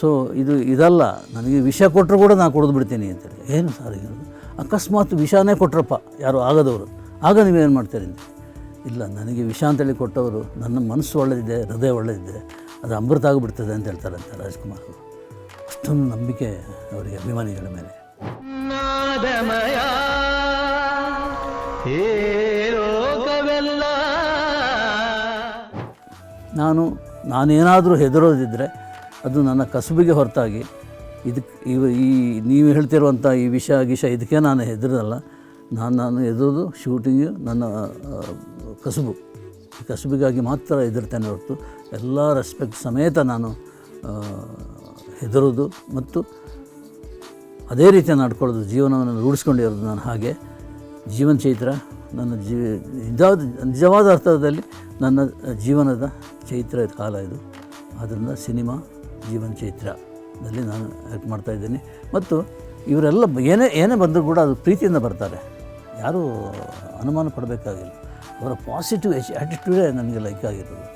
Speaker 1: ಸೊ ಇದು ಇದಲ್ಲ, ನನಗೆ ವಿಷ ಕೊಟ್ಟರು ಕೂಡ ನಾನು ಕೊಡೋದು ಬಿಡ್ತೀನಿ ಅಂತೇಳಿ ಏನು ಸರ್ ಅಕಸ್ಮಾತ್ ವಿಷಾನೇ ಕೊಟ್ರಪ್ಪ, ಯಾರು ಆಗದವರು. ಆಗ ನೀವೇನು ಮಾಡ್ತೀರಿ ಇಲ್ಲ, ನನಗೆ ವಿಷ ಅಂತೇಳಿ ಕೊಟ್ಟವರು, ನನ್ನ ಮನಸ್ಸು ಒಳ್ಳೆದಿದೆ, ಹೃದಯ ಒಳ್ಳೆದಿದೆ, ಅದು ಅಮೃತ ಆಗಿಬಿಡ್ತದೆ ಅಂತ ಹೇಳ್ತಾರಂತೆ ರಾಜ್ಕುಮಾರ್ ಅವರು. ಅಷ್ಟೊಂದು ನಂಬಿಕೆ ಅವರಿಗೆ ಅಭಿಮಾನಿಗಳ ಮೇಲೆ.
Speaker 2: ನಾದಮಯ ಹೇ ಲೋಕವೆಲ್ಲ.
Speaker 1: ನಾನು ನಾನೇನಾದರೂ ಹೆದರೋದಿದ್ದರೆ ಅದು ನನ್ನ ಕಸುಬಿಗೆ ಹೊರತಾಗಿ ಇದಕ್ಕೆ ಇವ ಈ ನೀವು ಹೇಳ್ತಿರುವಂಥ ಈ ವಿಷ ಗಿಷ ಇದಕ್ಕೆ ನಾನು ಹೆದರಲ್ಲ. ನಾನು ನಾನು ಹೆದರೋದು ಶೂಟಿಂಗು ನನ್ನ ಕಸುಬು. ಈ ಕಸುಬಿಗಾಗಿ ಮಾತ್ರ ಹೆದರ್ತೇನೆ ಹೊರತು ಎಲ್ಲ ರೆಸ್ಪೆಕ್ಟ್ ಸಮೇತ ನಾನು ಹೆದರೋದು ಮತ್ತು ಅದೇ ರೀತಿ ನಡ್ಕೊಳ್ಳೋದು, ಜೀವನವನ್ನು ರೂಢಿಸ್ಕೊಂಡಿರೋದು ನಾನು ಹಾಗೆ. ಜೀವನ ಚೈತ್ರ ನನ್ನ ಜೀವ ನಿಜವಾದ ನಿಜವಾದ ಅರ್ಥದಲ್ಲಿ ನನ್ನ ಜೀವನದ ಚೈತ್ರ ಕಾಲ ಇದು. ಆದ್ದರಿಂದ ಸಿನಿಮಾ ಜೀವನ ಚೈತ್ರದಲ್ಲಿ ನಾನು ಆ್ಯಕ್ಟ್ ಮಾಡ್ತಾಯಿದ್ದೀನಿ ಮತ್ತು ಇವರೆಲ್ಲ ಏನೇ ಏನೇ ಬಂದರೂ ಕೂಡ ಅದು ಪ್ರೀತಿಯಿಂದ ಬರ್ತಾರೆ. ಯಾರೂ ಅನುಮಾನ ಪಡಬೇಕಾಗಿಲ್ಲ. ಅವರ ಪಾಸಿಟಿವ್ ಆ್ಯಟಿಟ್ಯೂಡೇ ನನಗೆ ಲೈಕ್ ಆಗಿರೋದು.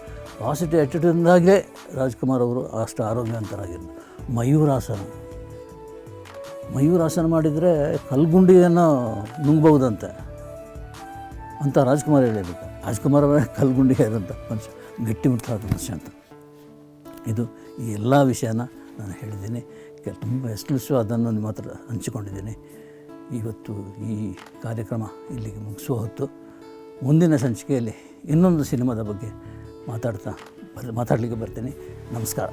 Speaker 1: ಪಾಸಿಟಿವ್ ಆ್ಯಟಿಟ್ಯೂಡ್ಯಿಂದಾಗಲೇ ರಾಜ್ಕುಮಾರ್ ಅವರು ಅಷ್ಟು ಆರೋಗ್ಯವಂತರಾಗಿರೋದು. ಮಯೂರಾಸನ. ಮಯೂರಾಸನ ಮಾಡಿದರೆ ಕಲ್ಗುಂಡಿಯನ್ನು ನುಂಗ್ಬಹುದಂತೆ ಅಂತ ರಾಜ್ಕುಮಾರ್ ಹೇಳಿದ್ದ ರಾಜ್ಕುಮಾರ್ ಕಲ್ಗುಂಡಿ ಆದಂಥ ಮನುಷ್ಯ ಗಟ್ಟಿಮುಟ್ಟಾದ ಮನುಷ್ಯ ಅಂತ. ಇದು ಈ ಎಲ್ಲ ವಿಷಯನ ನಾನು ಹೇಳಿದ್ದೀನಿ. ತುಂಬ ಎಷ್ಟು ಅದನ್ನು ನಿಮ್ಮ ಹತ್ರ ಹಂಚಿಕೊಂಡಿದ್ದೀನಿ. ಇವತ್ತು ಈ ಕಾರ್ಯಕ್ರಮ ಇಲ್ಲಿಗೆ ಮುಗಿಸುವ ಹೊತ್ತು ಮುಂದಿನ ಸಂಚಿಕೆಯಲ್ಲಿ ಇನ್ನೊಂದು ಸಿನಿಮಾದ ಬಗ್ಗೆ ಮಾತಾಡ್ತಾ ಬರ್, ಮಾತಾಡಲಿಕ್ಕೆ ಬರ್ತೀನಿ. ನಮಸ್ಕಾರ.